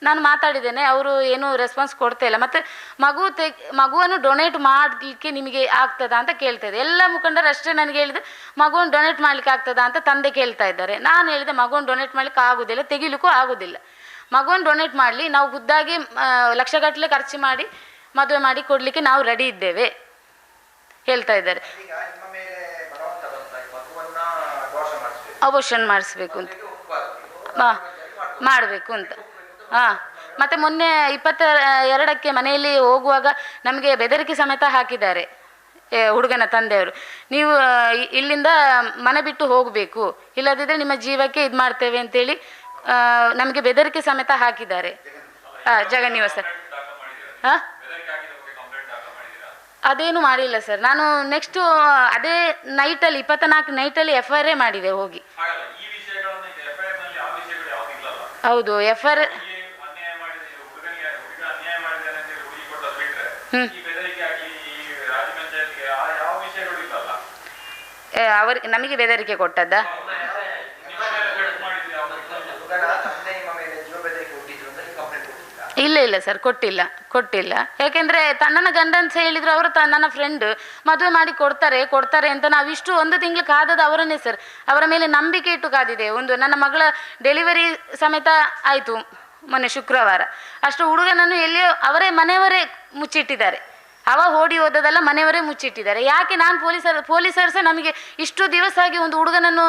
ನಾನು ಮಾತಾಡಿದ್ದೇನೆ ಅವರು ಏನೂ ರೆಸ್ಪಾನ್ಸ್ ಕೊಡ್ತಾ ಇಲ್ಲ. ಮತ್ತು ಮಗು ತೆಗ್ ಮಗುವನ್ನು ಡೊನೇಟ್ ಮಾಡಲಿಕ್ಕೆ ನಿಮಗೆ ಆಗ್ತದಾ ಅಂತ ಕೇಳ್ತಾ ಇದೆ ಎಲ್ಲ ಮುಖಂಡರು ಅಷ್ಟೇ ನನಗೆ ಹೇಳಿದ್ರು ಮಗುವನ್ನು ಡೊನೇಟ್ ಮಾಡ್ಲಿಕ್ಕೆ ಆಗ್ತದಾ ಅಂತ ತಂದೆ ಕೇಳ್ತಾ ಇದ್ದಾರೆ. ನಾನು ಹೇಳಿದೆ ಮಗುವನ್ನು ಡೊನೇಟ್ ಮಾಡ್ಲಿಕ್ಕೆ ಆಗೋದಿಲ್ಲ ತೆಗಿಲಿಕ್ಕೂ ಆಗೋದಿಲ್ಲ. ಮಗುವನ್ನು ಡೊನೇಟ್ ಮಾಡಲಿ ನಾವು ಖುದ್ದಾಗಿ ಆ, ಲಕ್ಷಗಟ್ಟಲೆ ಖರ್ಚು ಮಾಡಿ ಮದುವೆ ಮಾಡಿ ಕೊಡಲಿಕ್ಕೆ ನಾವು ರೆಡಿ ಇದ್ದೇವೆ ಹೇಳ್ತಾ ಇದ್ದಾರೆ. ಅಬೋಷನ್ ಮಾಡಿಸ್ಬೇಕು. ಅಂತ. ಹಾಂ ಮಾಡಬೇಕು ಅಂತ. ಹಾಂ ಮತ್ತು ಮೊನ್ನೆ ಇಪ್ಪತ್ತ ಎರಡಕ್ಕೆ ಮನೆಯಲ್ಲಿ ಹೋಗುವಾಗ ನಮಗೆ ಬೆದರಿಕೆ ಸಮೇತ ಹಾಕಿದ್ದಾರೆ ಏ, ಹುಡುಗನ ತಂದೆಯವರು. ನೀವು ಇಲ್ಲಿಂದ ಮನೆ ಬಿಟ್ಟು ಹೋಗಬೇಕು ಇಲ್ಲದಿದ್ದರೆ ನಿಮ್ಮ ಜೀವಕ್ಕೆ ಇದು ಮಾಡ್ತೇವೆ ಅಂತೇಳಿ ನಮಗೆ ಬೆದರಿಕೆ ಸಮೇತ ಹಾಕಿದ್ದಾರೆ. ಹಾಂ ಜಗನ್ನಿವಾಸ ಹಾಂ? ಅದೇನು ಮಾಡಿಲ್ಲ ಸರ್. ನಾನು ನೆಕ್ಸ್ಟು ಅದೇ ನೈಟಲ್ಲಿ ಇಪ್ಪತ್ತ ನಾಲ್ಕು ನೈಟಲ್ಲಿ ಎಫ್ ಐ ಆರೇ ಮಾಡಿದೆ ಹೋಗಿ. ಹೌದು ಎಫ್ ಐ ಆರ್ ಹುಡುಗಿ ಅನ್ಯಾಯ ಮಾಡಿದ ಈ ಹುಡುಗನಿಗೆ ಹುಡುಗ ಅನ್ಯಾಯ ಮಾಡಿದ್ದಾನೆ ಅಂತ ಹೇಳಿ ಹುಡುಗಿ ಕೊಟ್ಟದ್ದು ಬಿಟ್ರೆ ಹ್ಮ್. ಇಲ್ಲಲ್ಲ ಅವ್ರಿಗೆ ನಮಗೆ ಬೆದರಿಕೆ ಕೊಟ್ಟದ್ದಾ? ಇಲ್ಲ ಇಲ್ಲ ಸರ್ ಕೊಟ್ಟಿಲ್ಲ ಕೊಟ್ಟಿಲ್ಲ. ಯಾಕೆಂದ್ರೆ ತ- ನನ್ನ ಗಂಡ ಅಂತ ಹೇಳಿದ್ರು ಅವರು ತ, ನನ್ನ ಫ್ರೆಂಡ್ ಮದುವೆ ಮಾಡಿ ಕೊಡ್ತಾರೆ ಕೊಡ್ತಾರೆ ಅಂತ ನಾವಿಷ್ಟು ಒಂದು ತಿಂಗಳು ಕಾದದ ಅವರನ್ನೇ ಸರ್ ಅವರ ಮೇಲೆ ನಂಬಿಕೆ ಇಟ್ಟು ಕಾದಿದೆ. ಒಂದು ನನ್ನ ಮಗಳ ಡೆಲಿವರಿ ಸಮೇತ ಆಯಿತು. ಮೊನ್ನೆ ಶುಕ್ರವಾರ. ಅಷ್ಟು ಹುಡುಗನನ್ನು ಎಲ್ಲಿಯೋ ಅವರೇ ಮನೆಯವರೇ ಮುಚ್ಚಿಟ್ಟಿದ್ದಾರೆ. ಅವ ಓಡಿ ಹೋದದೆಲ್ಲ ಮನೆಯವರೇ ಮುಚ್ಚಿಟ್ಟಿದ್ದಾರೆ. ಯಾಕೆ ನಾನು ಪೊಲೀಸರು ಪೊಲೀಸರು ಸಹ ನಮಗೆ ಇಷ್ಟು ದಿವಸ ಆಗಿ ಒಂದು ಹುಡುಗನನ್ನು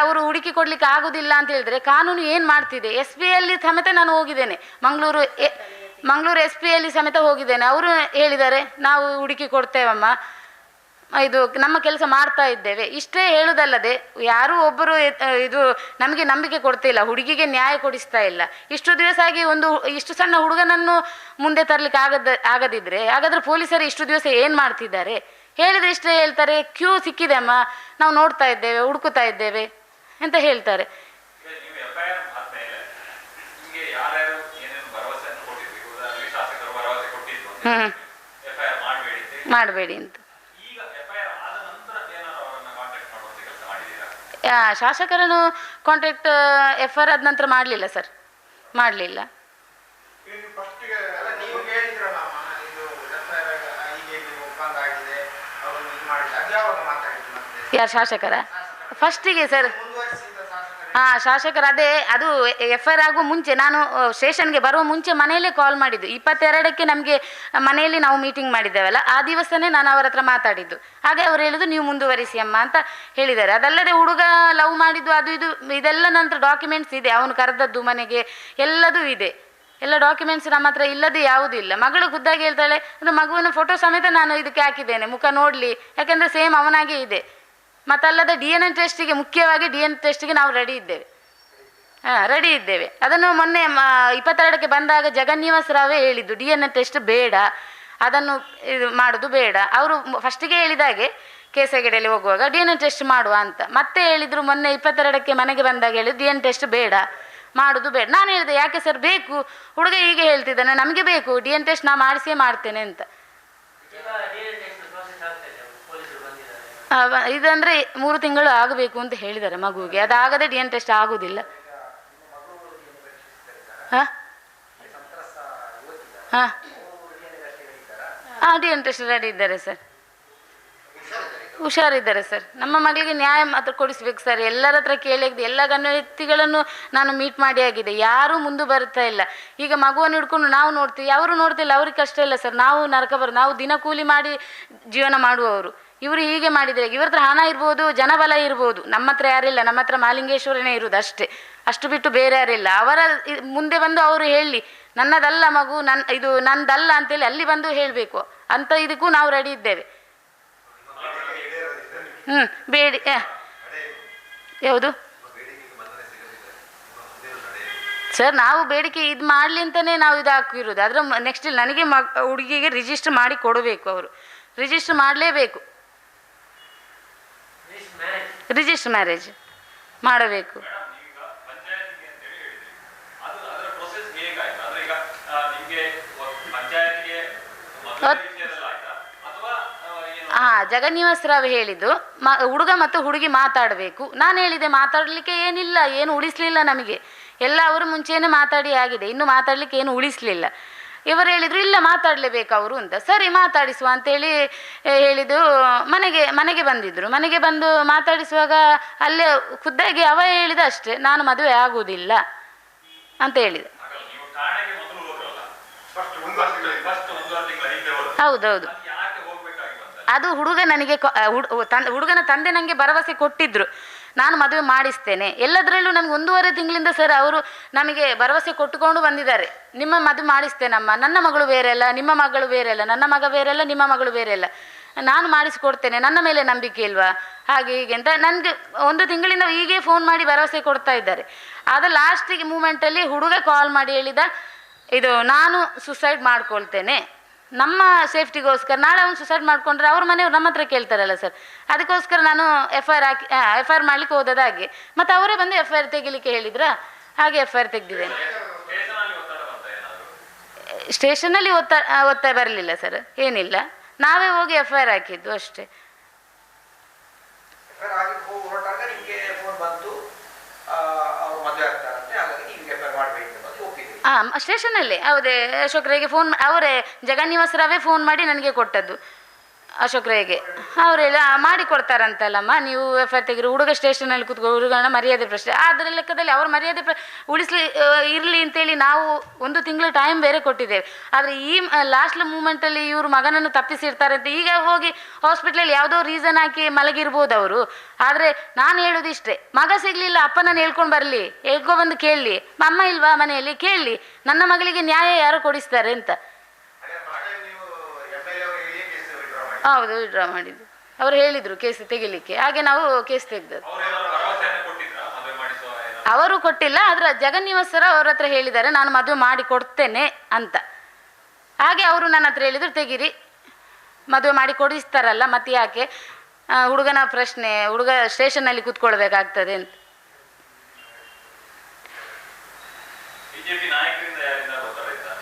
ಅವರು ಹುಡುಕಿ ಕೊಡ್ಲಿಕ್ಕೆ ಆಗೋದಿಲ್ಲ ಅಂತ ಹೇಳಿದ್ರೆ ಕಾನೂನು ಏನು ಮಾಡ್ತಿದೆ? ಎಸ್ ಪಿ ಅಲ್ಲಿ ಸಮೇತ ನಾನು ಹೋಗಿದ್ದೇನೆ. ಮಂಗಳೂರು ಮಂಗಳೂರು ಎಸ್ ಪಿ ಅಲ್ಲಿ ಸಮೇತ ಹೋಗಿದ್ದೇನೆ. ಅವರು ಹೇಳಿದ್ದಾರೆ, ನಾವು ಹುಡುಕಿ ಕೊಡ್ತೇವಮ್ಮ. ಇದು ನಮ್ಮ ಕೆಲಸ ಮಾಡ್ತಾ ಇದ್ದೇವೆ. ಇಷ್ಟೇ ಹೇಳುದಲ್ಲದೆ ಯಾರೂ ಒಬ್ಬರು ಇದು ನಮಗೆ ನಂಬಿಕೆ ಕೊಡ್ತಿಲ್ಲ ಹುಡುಗಿಗೆ ನ್ಯಾಯ ಕೊಡಿಸ್ತಾ ಇಲ್ಲ. ಇಷ್ಟು ದಿವಸ ಆಗಿ ಒಂದು ಇಷ್ಟು ಸಣ್ಣ ಹುಡುಗನನ್ನು ಮುಂದೆ ತರಲಿಕ್ಕೆ ಆಗದ ಆಗದಿದ್ರೆ ಹಾಗಾದ್ರೆ ಪೊಲೀಸರು ಇಷ್ಟು ದಿವಸ ಏನು ಮಾಡ್ತಿದ್ದಾರೆ? ಹೇಳಿದ್ರೆ ಇಷ್ಟೇ ಹೇಳ್ತಾರೆ ಕ್ಯೂ ಸಿಕ್ಕಿದೆ ಅಮ್ಮ ನಾವು ನೋಡ್ತಾ ಇದ್ದೇವೆ ಹುಡುಕುತ್ತಾ ಇದ್ದೇವೆ ಅಂತ ಹೇಳ್ತಾರೆ. ಹ್ಮ್. ಮಾಡಬೇಡಿ ಎಫ್ ಶಾಸಕರನ್ನು ಕಾಂಟ್ರಾಕ್ಟ್ ಎಫ್ ಆರ್ ಆದ ನಂತರ ಮಾಡಲಿಲ್ಲ ಸರ್ ಮಾಡಲಿಲ್ಲ. ಯಾರು ಶಾಸಕರ? ಫಸ್ಟಿಗೆ ಸರ್ ಹಾ ಶಾಸಕರು ಅದೇ, ಅದು ಎಫ್ ಐ ಆರ್ ಆಗುವ ಮುಂಚೆ, ನಾನು ಸ್ಟೇಷನ್ಗೆ ಬರುವ ಮುಂಚೆ ಮನೆಯಲ್ಲೇ ಕಾಲ್ ಮಾಡಿದ್ದು. ಇಪ್ಪತ್ತೆರಡಕ್ಕೆ ನಮಗೆ ಮನೆಯಲ್ಲಿ ನಾವು ಮೀಟಿಂಗ್ ಮಾಡಿದ್ದೇವಲ್ಲ, ಆ ದಿವಸನೇ ನಾನು ಅವರ ಹತ್ರ ಮಾತಾಡಿದ್ದು. ಹಾಗೆ ಅವ್ರು ಹೇಳಿದ್ದು ನೀವು ಮುಂದುವರಿಸಿ ಅಮ್ಮ ಅಂತ ಹೇಳಿದ್ದಾರೆ. ಅದಲ್ಲದೆ ಹುಡುಗ ಲವ್ ಮಾಡಿದ್ದು, ಅದು ಇದು, ಇದೆಲ್ಲ ನಂತರ ಡಾಕ್ಯುಮೆಂಟ್ಸ್ ಇದೆ. ಅವನು ಕರೆದದ್ದು ಮನೆಗೆ ಎಲ್ಲದೂ ಇದೆ. ಎಲ್ಲ ಡಾಕ್ಯುಮೆಂಟ್ಸ್ ನಮ್ಮ ಹತ್ರ ಇಲ್ಲದೆ ಯಾವುದೂ ಇಲ್ಲ. ಮಗಳು ಖುದ್ದಾಗಿ ಹೇಳ್ತಾಳೆ ಮಗುವಿನ ಫೋಟೋ ಸಮೇತ ನಾನು ಇದಕ್ಕೆ ಹಾಕಿದ್ದೇನೆ, ಮುಖ ನೋಡಲಿ. ಯಾಕಂದ್ರೆ ಸೇಮ್ ಅವನಾಗೇ ಇದೆ. ಮತ್ತಲ್ಲದೆ ಡಿ ಎನ್ ಎನ್ ಟೆಸ್ಟಿಗೆ ಮುಖ್ಯವಾಗಿ ಡಿ ಎನ್ ಟೆಸ್ಟಿಗೆ ನಾವು ರೆಡಿ ಇದ್ದೇವೆ. ಹಾಂ ರೆಡಿ ಇದ್ದೇವೆ. ಅದನ್ನು ಮೊನ್ನೆ ಇಪ್ಪತ್ತೆರಡಕ್ಕೆ ಬಂದಾಗ ಜಗನ್ನಿವಾಸ ರಾವೇ ಹೇಳಿದ್ದು ಡಿ ಎನ್ ಎನ್ ಟೆಸ್ಟ್ ಬೇಡ, ಅದನ್ನು ಇದು ಮಾಡೋದು ಬೇಡ. ಅವರು ಫಸ್ಟಿಗೆ ಹೇಳಿದಾಗೆ ಕೇಸಗಡೆಯಲ್ಲಿ ಹೋಗುವಾಗ ಡಿ ಎನ್ ಎ ಟೆಸ್ಟ್ ಮಾಡುವ ಅಂತ. ಮತ್ತೆ ಹೇಳಿದರು ಮೊನ್ನೆ ಇಪ್ಪತ್ತೆರಡಕ್ಕೆ ಮನೆಗೆ ಬಂದಾಗ ಹೇಳಿದ್ರು ಡಿ ಎನ್ ಟೆಸ್ಟ್ ಬೇಡ, ಮಾಡೋದು ಬೇಡ. ನಾನು ಹೇಳಿದೆ, ಯಾಕೆ ಸರ್ ಬೇಕು? ಹುಡುಗ ಹೀಗೆ ಹೇಳ್ತಿದ್ದಾನೆ, ನಮಗೆ ಬೇಕು. ಡಿ ಎನ್ ಟೆಸ್ಟ್ ನಾ ಮಾಡಿಸೇ ಮಾಡ್ತೇನೆ ಅಂತ. ಇದಂದ್ರೆ ಮೂರು ತಿಂಗಳು ಆಗಬೇಕು ಅಂತ ಹೇಳಿದ್ದಾರೆ ಮಗುವಿಗೆ. ಅದಾಗದೆ ಡಿ ಎನ್ ಟೆಸ್ಟ್ ಆಗುದಿಲ್ಲ. ಹಾ? ಹಾ? ಹಾಂ ಡಿ ಎನ್ ಟೆಸ್ಟ್ ರೆಡಿ ಇದ್ದಾರೆ ಸರ್. ಹುಷಾರಿದ್ದಾರೆ ಸರ್. ನಮ್ಮ ಮಗಳಿಗೆ ನ್ಯಾಯ ಮಾತ್ರ ಕೊಡಿಸ್ಬೇಕು ಸರ್. ಎಲ್ಲರ ಹತ್ರ ಕೇಳಿದ್ದು, ಎಲ್ಲ ಗಣ್ಯ ವ್ಯಕ್ತಿಗಳನ್ನು ನಾನು ಮೀಟ್ ಮಾಡಿ ಆಗಿದೆ. ಯಾರೂ ಮುಂದೆ ಬರ್ತಾ ಇಲ್ಲ. ಈಗ ಮಗುವನ್ನು ಹಿಡ್ಕೊಂಡು ನಾವು ನೋಡ್ತೀವಿ. ಅವರು ನೋಡ್ತಿಲ್ಲ, ಅವ್ರಿಗೆ ಕಷ್ಟ ಇಲ್ಲ ಸರ್. ನಾವು ನರಕ ಬರೋದು. ನಾವು ದಿನ ಕೂಲಿ ಮಾಡಿ ಜೀವನ ಮಾಡುವವರು. ಇವರು ಹೀಗೆ ಮಾಡಿದರೆ, ಇವ್ರ ಹತ್ರ ಹಣ ಇರ್ಬೋದು, ಜನಬಲ ಇರ್ಬೋದು. ನಮ್ಮ ಹತ್ರ ಯಾರಿಲ್ಲ, ನಮ್ಮ ಹತ್ರ ಮಾಲಿಂಗೇಶ್ವರನೇ ಇರುವುದು ಅಷ್ಟೇ. ಅಷ್ಟು ಬಿಟ್ಟು ಬೇರೆ ಯಾರಿಲ್ಲ. ಅವರ ಮುಂದೆ ಬಂದು ಅವರು ಹೇಳಿ, ನನ್ನದಲ್ಲ ಮಗು ನನ್ನ ಇದು ನಂದಲ್ಲ ಅಂತೇಳಿ ಅಲ್ಲಿ ಬಂದು ಹೇಳಬೇಕು. ಅಂತ ಇದಕ್ಕೂ ನಾವು ರೆಡಿ ಇದ್ದೇವೆ. ಹ್ಞೂ ಬೇಡಿ. ಯಾವುದು? ಸರ್, ನಾವು ಬೇಡಿಕೆ ಇದು ಮಾಡಲಿ ಅಂತಲೇ ನಾವು ಇದು ಹಾಕಿರೋದು. ಅದರ ನೆಕ್ಸ್ಟ್ ನನಗೆ ಮ ಹುಡುಗಿಗೆ ರಿಜಿಸ್ಟರ್ ಮಾಡಿ ಕೊಡಬೇಕು ಅವರು. ರಿಜಿಸ್ಟರ್ ಮಾಡಲೇಬೇಕು. ರಿಜಿಸ್ಟರ್ ಮ್ಯಾರೇಜ್ ಮಾಡಬೇಕು. ಹಾ ಜಗನ್ನಿವಾಸ ರಾವ್ ಹೇಳಿದ್ದು ಮ ಹುಡುಗ ಮತ್ತು ಹುಡುಗಿ ಮಾತಾಡಬೇಕು. ನಾನು ಹೇಳಿದೆ ಮಾತಾಡಲಿಕ್ಕೆ ಏನಿಲ್ಲ ಏನು ಉಳಿಸ್ಲಿಲ್ಲ ನಮಗೆ. ಎಲ್ಲ ಅವರು ಮುಂಚೆನೇ ಮಾತಾಡಿ ಆಗಿದೆ. ಇನ್ನು ಮಾತಾಡಲಿಕ್ಕೆ ಏನು ಉಳಿಸ್ಲಿಲ್ಲ. ಇವರು ಹೇಳಿದರು ಇಲ್ಲ ಮಾತಾಡಲೇಬೇಕು ಅವರು ಅಂತ. ಸರಿ ಮಾತಾಡಿಸುವ ಅಂತೇಳಿ ಹೇಳಿ ಹೇಳಿದ್ದು ಮನೆಗೆ ಮನೆಗೆ ಬಂದಿದ್ದರು ಮನೆಗೆ ಬಂದು ಮಾತಾಡಿಸುವಾಗ ಅಲ್ಲೇ ಖುದ್ದಾಗಿ ಅವ ಹೇಳಿದ ಅಷ್ಟೇ ನಾನು ಮದುವೆ ಆಗುವುದಿಲ್ಲ ಅಂತ ಹೇಳಿದೆ. ಹೌದೌದು. ಅದು ಹುಡುಗ ನನಗೆ ಹುಡುಗನ ತಂದೆ ನನಗೆ ಭರವಸೆ ಕೊಟ್ಟಿದ್ರು. ನಾನು ಮದುವೆ ಮಾಡಿಸ್ತೇನೆ. ಎಲ್ಲದರಲ್ಲೂ ನಮ್ಗೆ ಒಂದೂವರೆ ತಿಂಗಳಿಂದ ಸರ್ ಅವರು ನಮಗೆ ಭರವಸೆ ಕೊಟ್ಟುಕೊಂಡು ಬಂದಿದ್ದಾರೆ. ನಿಮ್ಮ ಮದುವೆ ಮಾಡಿಸ್ತೇನಮ್ಮ. ನನ್ನ ಮಗಳು ಬೇರೆ ಅಲ್ಲ ನಿಮ್ಮ ಮಗಳು ಬೇರೆ ಅಲ್ಲ ನನ್ನ ಮಗ ಬೇರೆ ಅಲ್ಲ ನಿಮ್ಮ ಮಗಳು ಬೇರೆ ಅಲ್ಲ ನಾನು ಮಾಡಿಸಿಕೊಡ್ತೇನೆ, ನನ್ನ ಮೇಲೆ ನಂಬಿಕೆ ಇಲ್ವಾ? ಹಾಗೆ ಹೀಗೆ ಅಂತ ನನಗೆ ಒಂದು ತಿಂಗಳಿಂದ ಹೀಗೆ ಫೋನ್ ಮಾಡಿ ಭರವಸೆ ಕೊಡ್ತಾ ಇದ್ದಾರೆ. ಆದ ಲಾಸ್ಟಿಗೆ ಮೂಮೆಂಟಲ್ಲಿ ಹುಡುಗ ಕಾಲ್ ಮಾಡಿ ಹೇಳಿದ, ಇದು ನಾನು ಸುಸೈಡ್ ಮಾಡ್ಕೊಳ್ತೇನೆ. ನಮ್ಮ ಸೇಫ್ಟಿಗೋಸ್ಕರ, ನಾಳೆ ಅವ್ನು ಸುಸೈಡ್ ಮಾಡ್ಕೊಂಡ್ರೆ ಅವ್ರ ಮನೆಯವ್ರು ನಮ್ಮ ಹತ್ರ ಕೇಳ್ತಾರಲ್ಲ ಸರ್ ಅದಕ್ಕೋಸ್ಕರ ನಾನು ಎಫ್ ಐ ಆರ್ ಹಾಕಿ ಎಫ್ ಐ ಆರ್ ಮಾಡ್ಲಿಕ್ಕೆ ಹೋದದ ಹಾಗೆ. ಮತ್ತು ಅವರೇ ಬಂದು ಎಫ್ ಐ ಆರ್ ತೆಗಿಲಿಕ್ಕೆ ಹೇಳಿದ್ರ? ಹಾಗೆ ಎಫ್ ಐ ಆರ್ ತೆಗೆದಿದ್ದೇನೆ ಸ್ಟೇಷನಲ್ಲಿ ಒತ್ತ ಒತ್ತಾಯ ಬರಲಿಲ್ಲ ಸರ್ ಏನಿಲ್ಲ. ನಾವೇ ಹೋಗಿ ಎಫ್ ಐ ಆರ್ ಹಾಕಿದ್ದು ಅಷ್ಟೇ ಎಫ್ಐಆರ್ ಆಗಿ ಹೋಗಿ ಹೊರಟಾಗ ನಿಮಗೆ ಫೋನ್ ಬಂತು ಆ, ಅವ್ರು ಮದುವೆ ಆಗ್ತಾರಂತೆ ಹಾಗಾಗಿ ನೀವು ಎಫ್ಐಆರ್ ಮಾಡಬೇಕು ಅಂತ ಒಪ್ಪಿದ್ರಿ ಹಾಂ ಸ್ಟೇಷನಲ್ಲಿ ಹೌದೇ ಅಶೋಕ್ ರೈಗೆ ಫೋನ್ ಅವರೇ ಜಗನ್ನಿವಾಸರಾವೇ ಫೋನ್ ಮಾಡಿ ನನಗೆ ಕೊಟ್ಟದ್ದು. ಅಶೋಕ್ ರೈಗೆ ಅವರೆಲ್ಲ ಮಾಡಿ ಕೊಡ್ತಾರಂತಲ್ಲಮ್ಮ, ನೀವು ಎಫ್ ಐ ತೆಗಿರಿ, ಹುಡುಗ ಸ್ಟೇಷನಲ್ಲಿ ಕೂತ್ಕೊ, ಹುಡುಗನ ಮರ್ಯಾದೆ ಪ್ರಶ್ನೆ. ಅದರ ಲೆಕ್ಕದಲ್ಲಿ ಅವ್ರ ಮರ್ಯಾದೆ ಪ್ರ, ಉಳಿಸ್ಲಿ ಇರಲಿ ಅಂತೇಳಿ ನಾವು ಒಂದು ತಿಂಗಳು ಟೈಮ್ ಬೇರೆ ಕೊಟ್ಟಿದ್ದೇವೆ. ಆದರೆ ಈ ಲಾಸ್ಟ್ ಮೂಮೆಂಟಲ್ಲಿ ಇವರು ಮಗನನ್ನು ಅಂತ ಈಗ ಹೋಗಿ ಹಾಸ್ಪಿಟ್ಲಲ್ಲಿ ಯಾವುದೋ ರೀಸನ್ ಹಾಕಿ ಮಲಗಿರ್ಬೋದು ಅವರು. ಆದರೆ ನಾನು ಹೇಳೋದು ಇಷ್ಟೇ ಮಗ ಸಿಗಲಿಲ್ಲ, ಅಪ್ಪನನ್ನು ಹೇಳ್ಕೊಂಡು ಬರಲಿ, ಹೇಳ್ಕೊ ಬಂದು ಕೇಳಲಿ, ಅಮ್ಮ ಇಲ್ವಾ ಮನೆಯಲ್ಲಿ ಕೇಳಲಿ, ನನ್ನ ಮಗಳಿಗೆ ನ್ಯಾಯ ಯಾರು ಕೊಡಿಸ್ತಾರೆ? ಅಂತ ಅದೇ ಮಗ ನೀವು ಎಂ ಎಲ್ ಎ ಅವರು ಹೇಳಿಯೇ ಕೇಸ್ ವಿಡ್ರಾ ಮಾಡಿ ಹೌದು ವಿಡ್ರಾ ಮಾಡಿದ್ದು ಅವರು ಹೇಳಿದರು ಕೇಸ್ ತೆಗಿಲಿಕ್ಕೆ. ಹಾಗೆ ನಾವು ಕೇಸ್ ತೆಗೆದದ್ದು. ಅವರು ಕೊಟ್ಟಿಲ್ಲ ಅದರ ಜಗನ್ನಿವಾಸರ ಅವ್ರ ಹತ್ರ ಹೇಳಿದ್ದಾರೆ, ನಾನು ಮದುವೆ ಮಾಡಿ ಕೊಡ್ತೇನೆ ಅಂತ. ಹಾಗೆ ಅವರು ನನ್ನ ಹತ್ರ ಹೇಳಿದರು, ತೆಗಿರಿ. ಮದುವೆ ಮಾಡಿ ಕೊಡಿಸ್ತಾರಲ್ಲ, ಮತ್ತೆ ಯಾಕೆ? ಹುಡುಗನ ಪ್ರಶ್ನೆ, ಹುಡುಗ ಸ್ಟೇಷನ್ನಲ್ಲಿ ಕೂತ್ಕೊಳ್ಬೇಕಾಗ್ತದೆ ಅಂತ ಬಿಜೆಪಿ ನಾಯಕರಿಂದ ಯಾರಿಂದ ಒತ್ತಡ ಇತ್ತಾ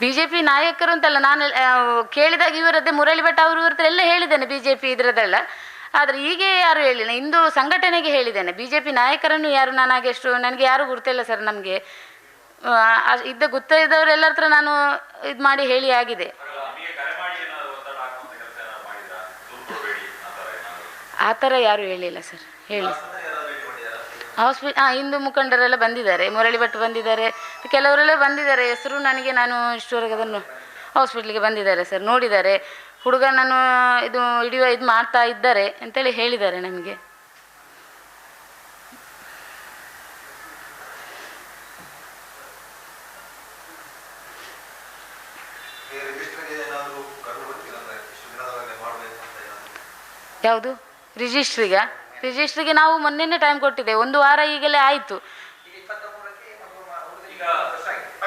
ಬಿ ಜೆ ಪಿ ನಾಯಕರು ಅಂತಲ್ಲ ನಾನು ಕೇಳಿದಾಗ ಇವರದ್ದೇ ಮುರಳಿ ಭಟ್ ಅವರು ಎಲ್ಲ ಹೇಳಿದ್ದೇನೆ ಬಿ ಜೆ ಪಿ ಇದರದೆಲ್ಲ ಆದರೆ ಈಗ ಯಾರು ಹೇಳಿಲ್ಲ. ಇಂದು ಸಂಘಟನೆಗೆ ಹೇಳಿದ್ದೇನೆ. ಬಿ ಜೆ ಪಿ ನಾಯಕರನ್ನು ಯಾರು ನಾನು ಎಷ್ಟು, ನನಗೆ ಯಾರು ಗೊತ್ತಿಲ್ಲ ಸರ್ ನಮಗೆ. ಇದ್ದ ಗೊತ್ತಿದ್ದವರೆಲ್ಲರ ಹತ್ರ ನಾನು ಇದು ಮಾಡಿ ಹೇಳಿ ಆಗಿದೆ. ಆ ಥರ ಯಾರು ಹೇಳಿಲ್ಲ ಸರ್. ಹೇಳಿ. ಹಾಸ್ಪಿ ಹಾಂ ಹಿಂದೂ ಮುಖಂಡರೆಲ್ಲ ಬಂದಿದ್ದಾರೆ ಮುರಳಿ ಭಟ್ ಬಂದಿದ್ದಾರೆ ಕೆಲವರೆಲ್ಲ ಬಂದಿದ್ದಾರೆ. ಹೆಸರು ನನಗೆ ನಾನು ಇಷ್ಟುವರೆಗೆ ಅದನ್ನು ಹಾಸ್ಪಿಟ್ಲಿಗೆ ಬಂದಿದ್ದಾರೆ ಸರ್ ನೋಡಿದ್ದಾರೆ. ಹುಡುಗ ನಾನು ಇದು ಹಿಡಿಯುವ ಇದು ಮಾಡ್ತಾ ಇದ್ದಾರೆ ಅಂತೇಳಿ ಹೇಳಿದ್ದಾರೆ ನಮಗೆ. ಯಾವುದು? ರಿಜಿಸ್ಟ್ರಿಗೆ ರಿಜಿಸ್ಟ್ರಿಗೆ ನಾವು ಮೊನ್ನೆನೇ ಟೈಮ್ ಕೊಟ್ಟಿದ್ದೇವೆ. ಒಂದು ವಾರ ಈಗಲೇ ಆಯಿತು.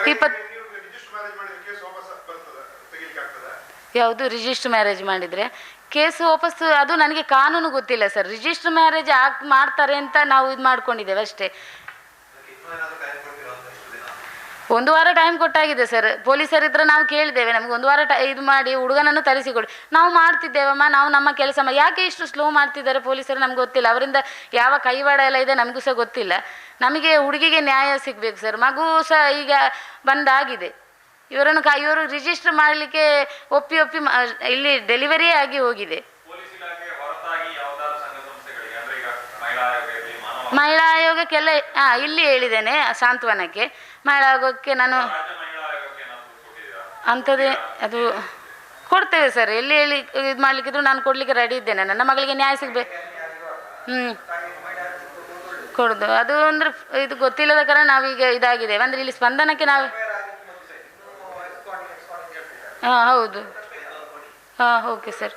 ಇಪ್ಪತ್ತು- ನೀವು ರಿಜಿಸ್ಟರ್ ಮ್ಯಾರೇಜ್ ಮಾಡಿದ್ರೆ ಕೇಸ್ ವಾಪಸ್ ಬರ್ತದೆ ತೆಗಿಲಿಕ್ಕೆ ಆಗ್ತದೆ ಯಾವುದು? ರಿಜಿಸ್ಟರ್ ಮ್ಯಾರೇಜ್ ಮಾಡಿದರೆ. ಕೇಸು ವಾಪಸ್ ಅದು ನನಗೆ ಕಾನೂನು ಗೊತ್ತಿಲ್ಲ ಸರ್. ರಿಜಿಸ್ಟರ್ ಮ್ಯಾರೇಜ್ ಆಗಿ ಮಾಡ್ತಾರೆ ಅಂತ ನಾವು ಇದು ಮಾಡ್ಕೊಂಡಿದ್ದೇವೆ ಅಷ್ಟೇ ಅದಕ್ಕೆ ಇನ್ನೂ ಏನಾದರೂ ಟೈಮ್ ಕೊಡ್ತೀರಾ ಅಂತ ಇಷ್ಟು ದಿನ ಒಂದು ವಾರ ಟೈಮ್ ಕೊಟ್ಟಾಗಿದೆ ಸರ್ ಪೊಲೀಸರ ಇದ್ರೆ ನಾವು ಕೇಳಿದ್ದೇವೆ. ನಮ್ಗೆ ಒಂದು ವಾರ ಇದು ಮಾಡಿ, ಹುಡುಗನನ್ನು ತರಿಸಿಕೊಡಿ. ನಾವು ಮಾಡ್ತಿದ್ದೇವಮ್ಮ, ನಾವು ನಮ್ಮ ಕೆಲಸ ಯಾಕೆ ಇಷ್ಟು ಸ್ಲೋ ಮಾಡ್ತಿದ್ದಾರೆ ಪೊಲೀಸರು ನಮ್ಗೆ ಗೊತ್ತಿಲ್ಲ. ಅವರಿಂದ ಯಾವ ಕೈವಾಡ ಎಲ್ಲ ಇದೆ ನಮಗೂ ಸಹ ಗೊತ್ತಿಲ್ಲ. ನಮಗೆ ಹುಡುಗಿಗೆ ನ್ಯಾಯ ಸಿಗಬೇಕು ಸರ್ ಮಗು ಸಹ ಈಗ ಬಂದಾಗಿದೆ. ಇವರನ್ನು ಕ, ಇವರು ರಿಜಿಸ್ಟರ್ ಮಾಡಲಿಕ್ಕೆ ಒಪ್ಪಿ ಒಪ್ಪಿ ಇಲ್ಲಿ ಡೆಲಿವರಿಯೇ ಆಗಿ ಹೋಗಿದೆ. ಮಹಿಳಾ ಆಯೋಗಕ್ಕೆಲ್ಲ ಇಲ್ಲಿ ಹೇಳಿದ್ದೇನೆ ಸಾಂತ್ವನಕ್ಕೆ. ಮಹಿಳಾ ಆಯೋಗಕ್ಕೆ ನಾನು ಅಂಥದ್ದೇ, ಅದು ಕೊಡ್ತೇವೆ ಸರ್. ಎಲ್ಲಿ ಹೇಳಿ ಇದು ಮಾಡಲಿಕ್ಕಿದ್ರು ನಾನು ಕೊಡಲಿಕ್ಕೆ ರೆಡಿ ಇದ್ದೇನೆ. ನನ್ನ ಮಗಳಿಗೆ ನ್ಯಾಯ ಸಿಗ್ಬೇಕು ಹ್ಞೂ ಕೊಡೋದು. ಅದು ಅಂದ್ರೆ ಇದು ಗೊತ್ತಿಲ್ಲದ ಕಾರಣ ನಾವೀಗ ಇದಾಗಿದೆ ಅಂದರೆ ಇಲ್ಲಿ ಸ್ಪಂದನಕ್ಕೆ ನಾವು ಹಾಂ, ಹೌದು. ಹಾಂ, ಓಕೆ ಸರ್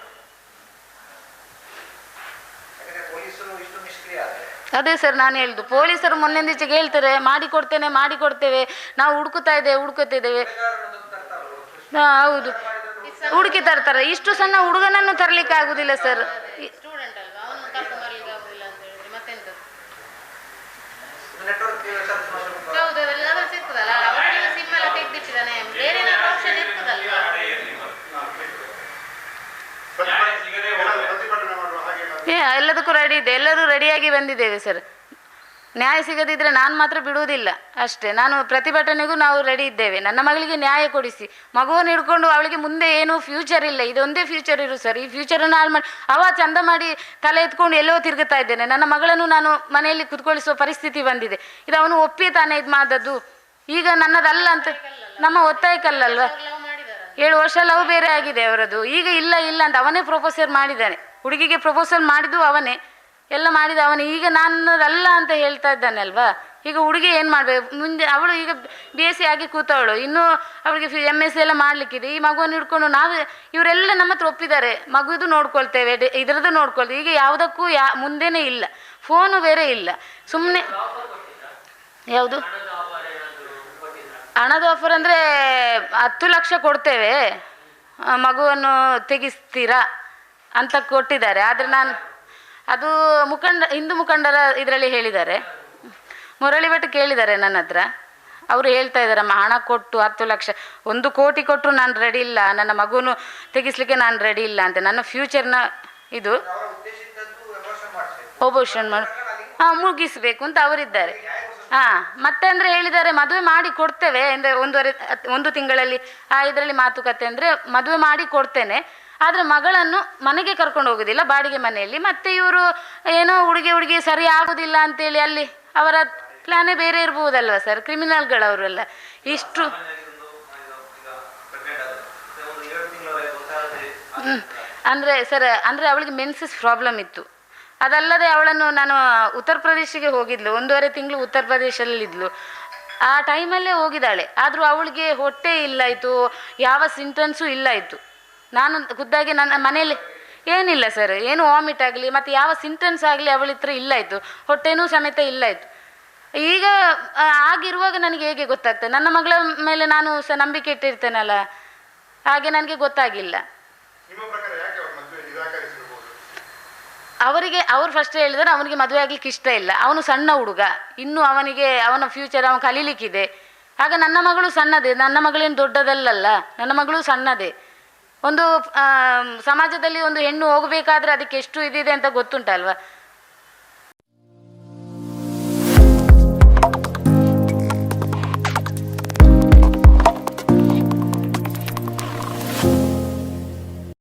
ಪೊಲೀಸರು ಇಷ್ಟು ನಿಷ್ಕ್ರಿಯ ಆದರೆ ಅದೇ ಸರ್ ನಾನು ಹೇಳುದು ಪೊಲೀಸರು ಮೊನ್ನೆಂದೀಚೆಗೆ ಹೇಳ್ತಾರೆ, ಮಾಡಿ ಕೊಡ್ತೇನೆ, ಮಾಡಿ ಕೊಡ್ತೇವೆ. ನಾವು ಹುಡುಕುತ್ತಾ ಇದ್ದೇವೆ ಹುಡುಕುತ್ತಾ ಇದ್ದೇವೆ ಹಾಂ, ಹೌದು. ಹುಡುಕಿ ತರ್ತಾರೆ. ಇಷ್ಟು ಸಣ್ಣ ಹುಡುಗನನ್ನು ತರಲಿಕ್ಕೆ ಆಗುದಿಲ್ಲ ಸರ್ ಸ್ಟೂಡೆಂಟ್ ಅಲ್ವಾ ಅವನು ಕರ್ಕೊಂಡು ಬರ್ಲಿಕ್ಕೆ ಆಗುದಿಲ್ಲ ಅಂತ ಹೇಳಿದ್ರೆ ಮತ್ತೆಂತ ನೆಟ್ವರ್ಕ್ ಸರ್ಚ್ ಮಾಡಬೇಕು ಹೌದು ಅದೆಲ್ಲ ಅದ್ರಲ್ಲಿ ಸಿಗ್ತದಲ್ಲ ಅವನಿಗೆ ಸಿಮ್ ಎಲ್ಲ ತೆಗ್ದಿಟ್ಟಿದ್ದಾನೆ ಬೇರೆ ಏನಾದ್ರು ಆಪ್ಷನ್ ಇರ್ತದಲ್ವಾ ಕಡೆ ಇರ್ಲಿ ಮತ್ತೆ. ನ್ಯಾಯ ಸಿಗದೆ ಹೋದ್ರೆ ಪ್ರತಿಭಟನೆ ಮಾಡುವ ಹಾಗೆ ಏನಾದ್ರು ಏ ಎಲ್ಲದಕ್ಕೂ ರೆಡಿ ಇದೆ. ಎಲ್ಲರೂ ರೆಡಿಯಾಗಿ ಬಂದಿದ್ದೇವೆ ಸರ್ ನ್ಯಾಯ ಸಿಗದಿದ್ರೆ ನಾನು ಮಾತ್ರ ಬಿಡುವುದಿಲ್ಲ. ಅಷ್ಟೇ. ನಾನು ಪ್ರತಿಭಟನೆಗೂ ನಾವು ರೆಡಿ ಇದ್ದೇವೆ. ನನ್ನ ಮಗಳಿಗೆ ನ್ಯಾಯ ಕೊಡಿಸಿ. ಮಗುವನ್ನು ಹಿಡ್ಕೊಂಡು ಅವಳಿಗೆ ಮುಂದೆ ಏನೂ ಫ್ಯೂಚರ್ ಇಲ್ಲ. ಇದೊಂದೇ ಫ್ಯೂಚರ್ ಇರು ಸರ್ ಈ ಫ್ಯೂಚರನ್ನು ಹಾಳು ಮಾಡಿ ಅವ ಚಂದ ಮಾಡಿ ತಲೆ ಎತ್ಕೊಂಡು ಎಲ್ಲೋ ತಿರುಗುತ್ತಾ ಇದ್ದೇನೆ. ನನ್ನ ಮಗಳನ್ನು ನಾನು ಮನೆಯಲ್ಲಿ ಕುತ್ಕೊಳಿಸುವ ಪರಿಸ್ಥಿತಿ ಬಂದಿದೆ. ಇದು ಅವನು ಒಪ್ಪಿ ತಾನೇ ಇದು ಮಾಡದ್ದು ಈಗ ನನ್ನದಲ್ಲ ಅಂತ ನಮ್ಮ ಒತ್ತಾಯಕ್ಕಲ್ಲಲ್ವಾ? ಏಳು ವರ್ಷ ಲವ್ ಬೇರೆ ಆಗಿದೆ ಅವರದು. ಈಗ ಇಲ್ಲ ಇಲ್ಲ ಅಂತ ಅವನೇ ಪ್ರೊಪೋಸರ್ ಮಾಡಿದ್ದಾನೆ. ಹುಡುಗಿಗೆ ಪ್ರಪೋಸಲ್ ಮಾಡಿದ್ದು ಅವನೇ. ಎಲ್ಲ ಮಾಡಿದ ಅವನೇ. ಈಗ ನನ್ನದಲ್ಲ ಅಂತ ಹೇಳ್ತಾ ಇದ್ದಾನೆ ಅಲ್ವಾ? ಈಗ ಹುಡುಗಿ ಏನು ಮಾಡಬೇಕು? ಮುಂದೆ ಅವಳು ಈಗ ಬಿ ಎಸ್ ಸಿ ಆಗಿ ಕೂತವಳು. ಇನ್ನೂ ಅವಳಿಗೆ ಎಂ ಎಸ್ ಸಿ ಎಲ್ಲ ಮಾಡಲಿಕ್ಕಿದೆ. ಈ ಮಗುವನ್ನು ಹಿಡ್ಕೊಂಡು ನಾವು ಇವರೆಲ್ಲ ನಮ್ಮ ಹತ್ರ ಒಪ್ಪಿದ್ದಾರೆ. ಮಗುದು ನೋಡ್ಕೊಳ್ತೇವೆ. ಇದರದ್ದು ನೋಡ್ಕೊಳ್ತೇವೆ. ಈಗ ಯಾವುದಕ್ಕೂ ಯಾ, ಮುಂದೆನೇ ಇಲ್ಲ. ಫೋನು ಬೇರೆ ಇಲ್ಲ. ಸುಮ್ಮನೆ ಯಾವುದು? ಹಣದ ಆಫರ್ ಅಂದರೆ ಹತ್ತು ಲಕ್ಷ ಕೊಡ್ತೇವೆ. ಮಗುವನ್ನು ತೆಗಿಸ್ತೀರಾ? ಅಂತ ಕೊಟ್ಟಿದ್ದಾರೆ. ಆದರೆ ನಾನು ಅದು ಮುಖಂಡ, ಹಿಂದೂ ಮುಖಂಡರ ಇದರಲ್ಲಿ ಹೇಳಿದ್ದಾರೆ. ಮುರಳಿ ಭಟ್ ಕೇಳಿದ್ದಾರೆ ನನ್ನ ಹತ್ರ. ಅವರು ಹೇಳ್ತಾ ಇದ್ದಾರಮ್ಮ ಹಣ ಕೊಟ್ಟು ಹತ್ತು ಲಕ್ಷ, ಒಂದು ಕೋಟಿ ಕೊಟ್ಟರು ನಾನು ರೆಡಿ ಇಲ್ಲ. ನನ್ನ ಮಗುನು ತೆಗಿಸ್ಲಿಕ್ಕೆ ನಾನು ರೆಡಿ ಇಲ್ಲ ಅಂತ. ನನ್ನ ಫ್ಯೂಚರ್ನ ಇದು ಒಬೋಷನ್ ಮಾಡಿ. ಹಾಂ, ಮುಗಿಸ್ಬೇಕು ಅಂತ ಅವರಿದ್ದಾರೆ. ಹಾಂ, ಮತ್ತೆ ಅಂದ್ರೆ ಹೇಳಿದ್ದಾರೆ, ಮದುವೆ ಮಾಡಿ ಕೊಡ್ತೇವೆ. ಅಂದರೆ ಒಂದೂವರೆ, ಒಂದು ತಿಂಗಳಲ್ಲಿ, ಆ ಇದರಲ್ಲಿ ಮಾತುಕತೆ ಅಂದರೆ ಮದುವೆ ಮಾಡಿ ಕೊಡ್ತೇನೆ. ಆದ್ರೆ ಮಗಳನ್ನು ಮನೆಗೆ ಕರ್ಕೊಂಡು ಹೋಗೋದಿಲ್ಲ, ಬಾಡಿಗೆ ಮನೆಯಲ್ಲಿ. ಮತ್ತೆ ಇವರು ಏನೋ ಹುಡುಗಿ ಹುಡುಗಿ ಸರಿ ಆಗೋದಿಲ್ಲ ಅಂತೇಳಿ ಅಲ್ಲಿ ಅವರ ಪ್ಲಾನೇ ಬೇರೆ ಇರ್ಬೋದಲ್ವ ಸರ್ ಕ್ರಿಮಿನಲ್ಗಳವರೆಲ್ಲ ಇಷ್ಟು. ಅಂದರೆ ಸರ್ ಅಂದ್ರೆ ಅವಳಿಗೆ ಮೆನ್ಸಸ್ ಪ್ರಾಬ್ಲಮ್ ಇತ್ತು. ಅದಲ್ಲದೆ ಅವಳನ್ನು ನಾನು ಉತ್ತರ ಪ್ರದೇಶಕ್ಕೆ ಹೋಗಿದ್ಲು. ಒಂದೂವರೆ ತಿಂಗಳು ಉತ್ತರ ಪ್ರದೇಶದಲ್ಲಿದ್ಲು ಆ ಟೈಮಲ್ಲೇ ಹೋಗಿದ್ದಾಳೆ. ಆದರೂ ಅವಳಿಗೆ ಹೊಟ್ಟೆ ಇಲ್ಲ ಇತ್ತು ಯಾವ ಸಿಂಟನ್ಸು ಇಲ್ಲ ಇತ್ತು ನಾನು ಖುದ್ದಾಗಿ ನನ್ನ ಮನೆಯಲ್ಲಿ ಏನಿಲ್ಲ ಸರ್ ಏನು ವಾಮಿಟ್ ಆಗಲಿ ಮತ್ತು ಯಾವ ಸಿಂಟನ್ಸ್ ಆಗಲಿ ಅವಳ ಹತ್ರ ಇಲ್ಲ ಇತ್ತು ಹೊಟ್ಟೆನೂ ಸಮೇತ ಇಲ್ಲ ಇತ್ತು ಈಗ ಆಗಿರುವಾಗ ನನಗೆ ಹೇಗೆ ಗೊತ್ತಾಗ್ತದೆ ನನ್ನ ಮಗಳ ಮೇಲೆ ನಾನು ಸಹ ನಂಬಿಕೆ ಇಟ್ಟಿರ್ತೇನಲ್ಲ ಹಾಗೆ ನನಗೆ ಗೊತ್ತಾಗಿಲ್ಲ. ಅವರಿಗೆ ಅವ್ರು ಫಸ್ಟ್ ಹೇಳಿದರೆ ಅವನಿಗೆ ಮದುವೆ ಆಗ್ಲಿಕ್ಕೆ ಇಷ್ಟ ಇಲ್ಲ. ಅವನು ಸಣ್ಣ ಹುಡುಗ ಇನ್ನು ಅವನಿಗೆ ಅವನ ಫ್ಯೂಚರ್ ಅವನು ಕಲೀಲಿಕ್ಕಿದೆ. ಆಗ ನನ್ನ ಮಗಳು ಸಣ್ಣದೇ ನನ್ನ ಮಗಳೇನು ದೊಡ್ಡದಲ್ಲಲ್ಲ ನನ್ನ ಮಗಳು ಸಣ್ಣದೇ. ಒಂದು ಸಮಾಜದಲ್ಲಿ ಒಂದು ಹೆಣ್ಣು ಹೋಗಬೇಕಾದ್ರೆ ಅದಕ್ಕೆ ಎಷ್ಟು ಇದಿದೆ ಅಂತ ಗೊತ್ತುಂಟಲ್ವಾ?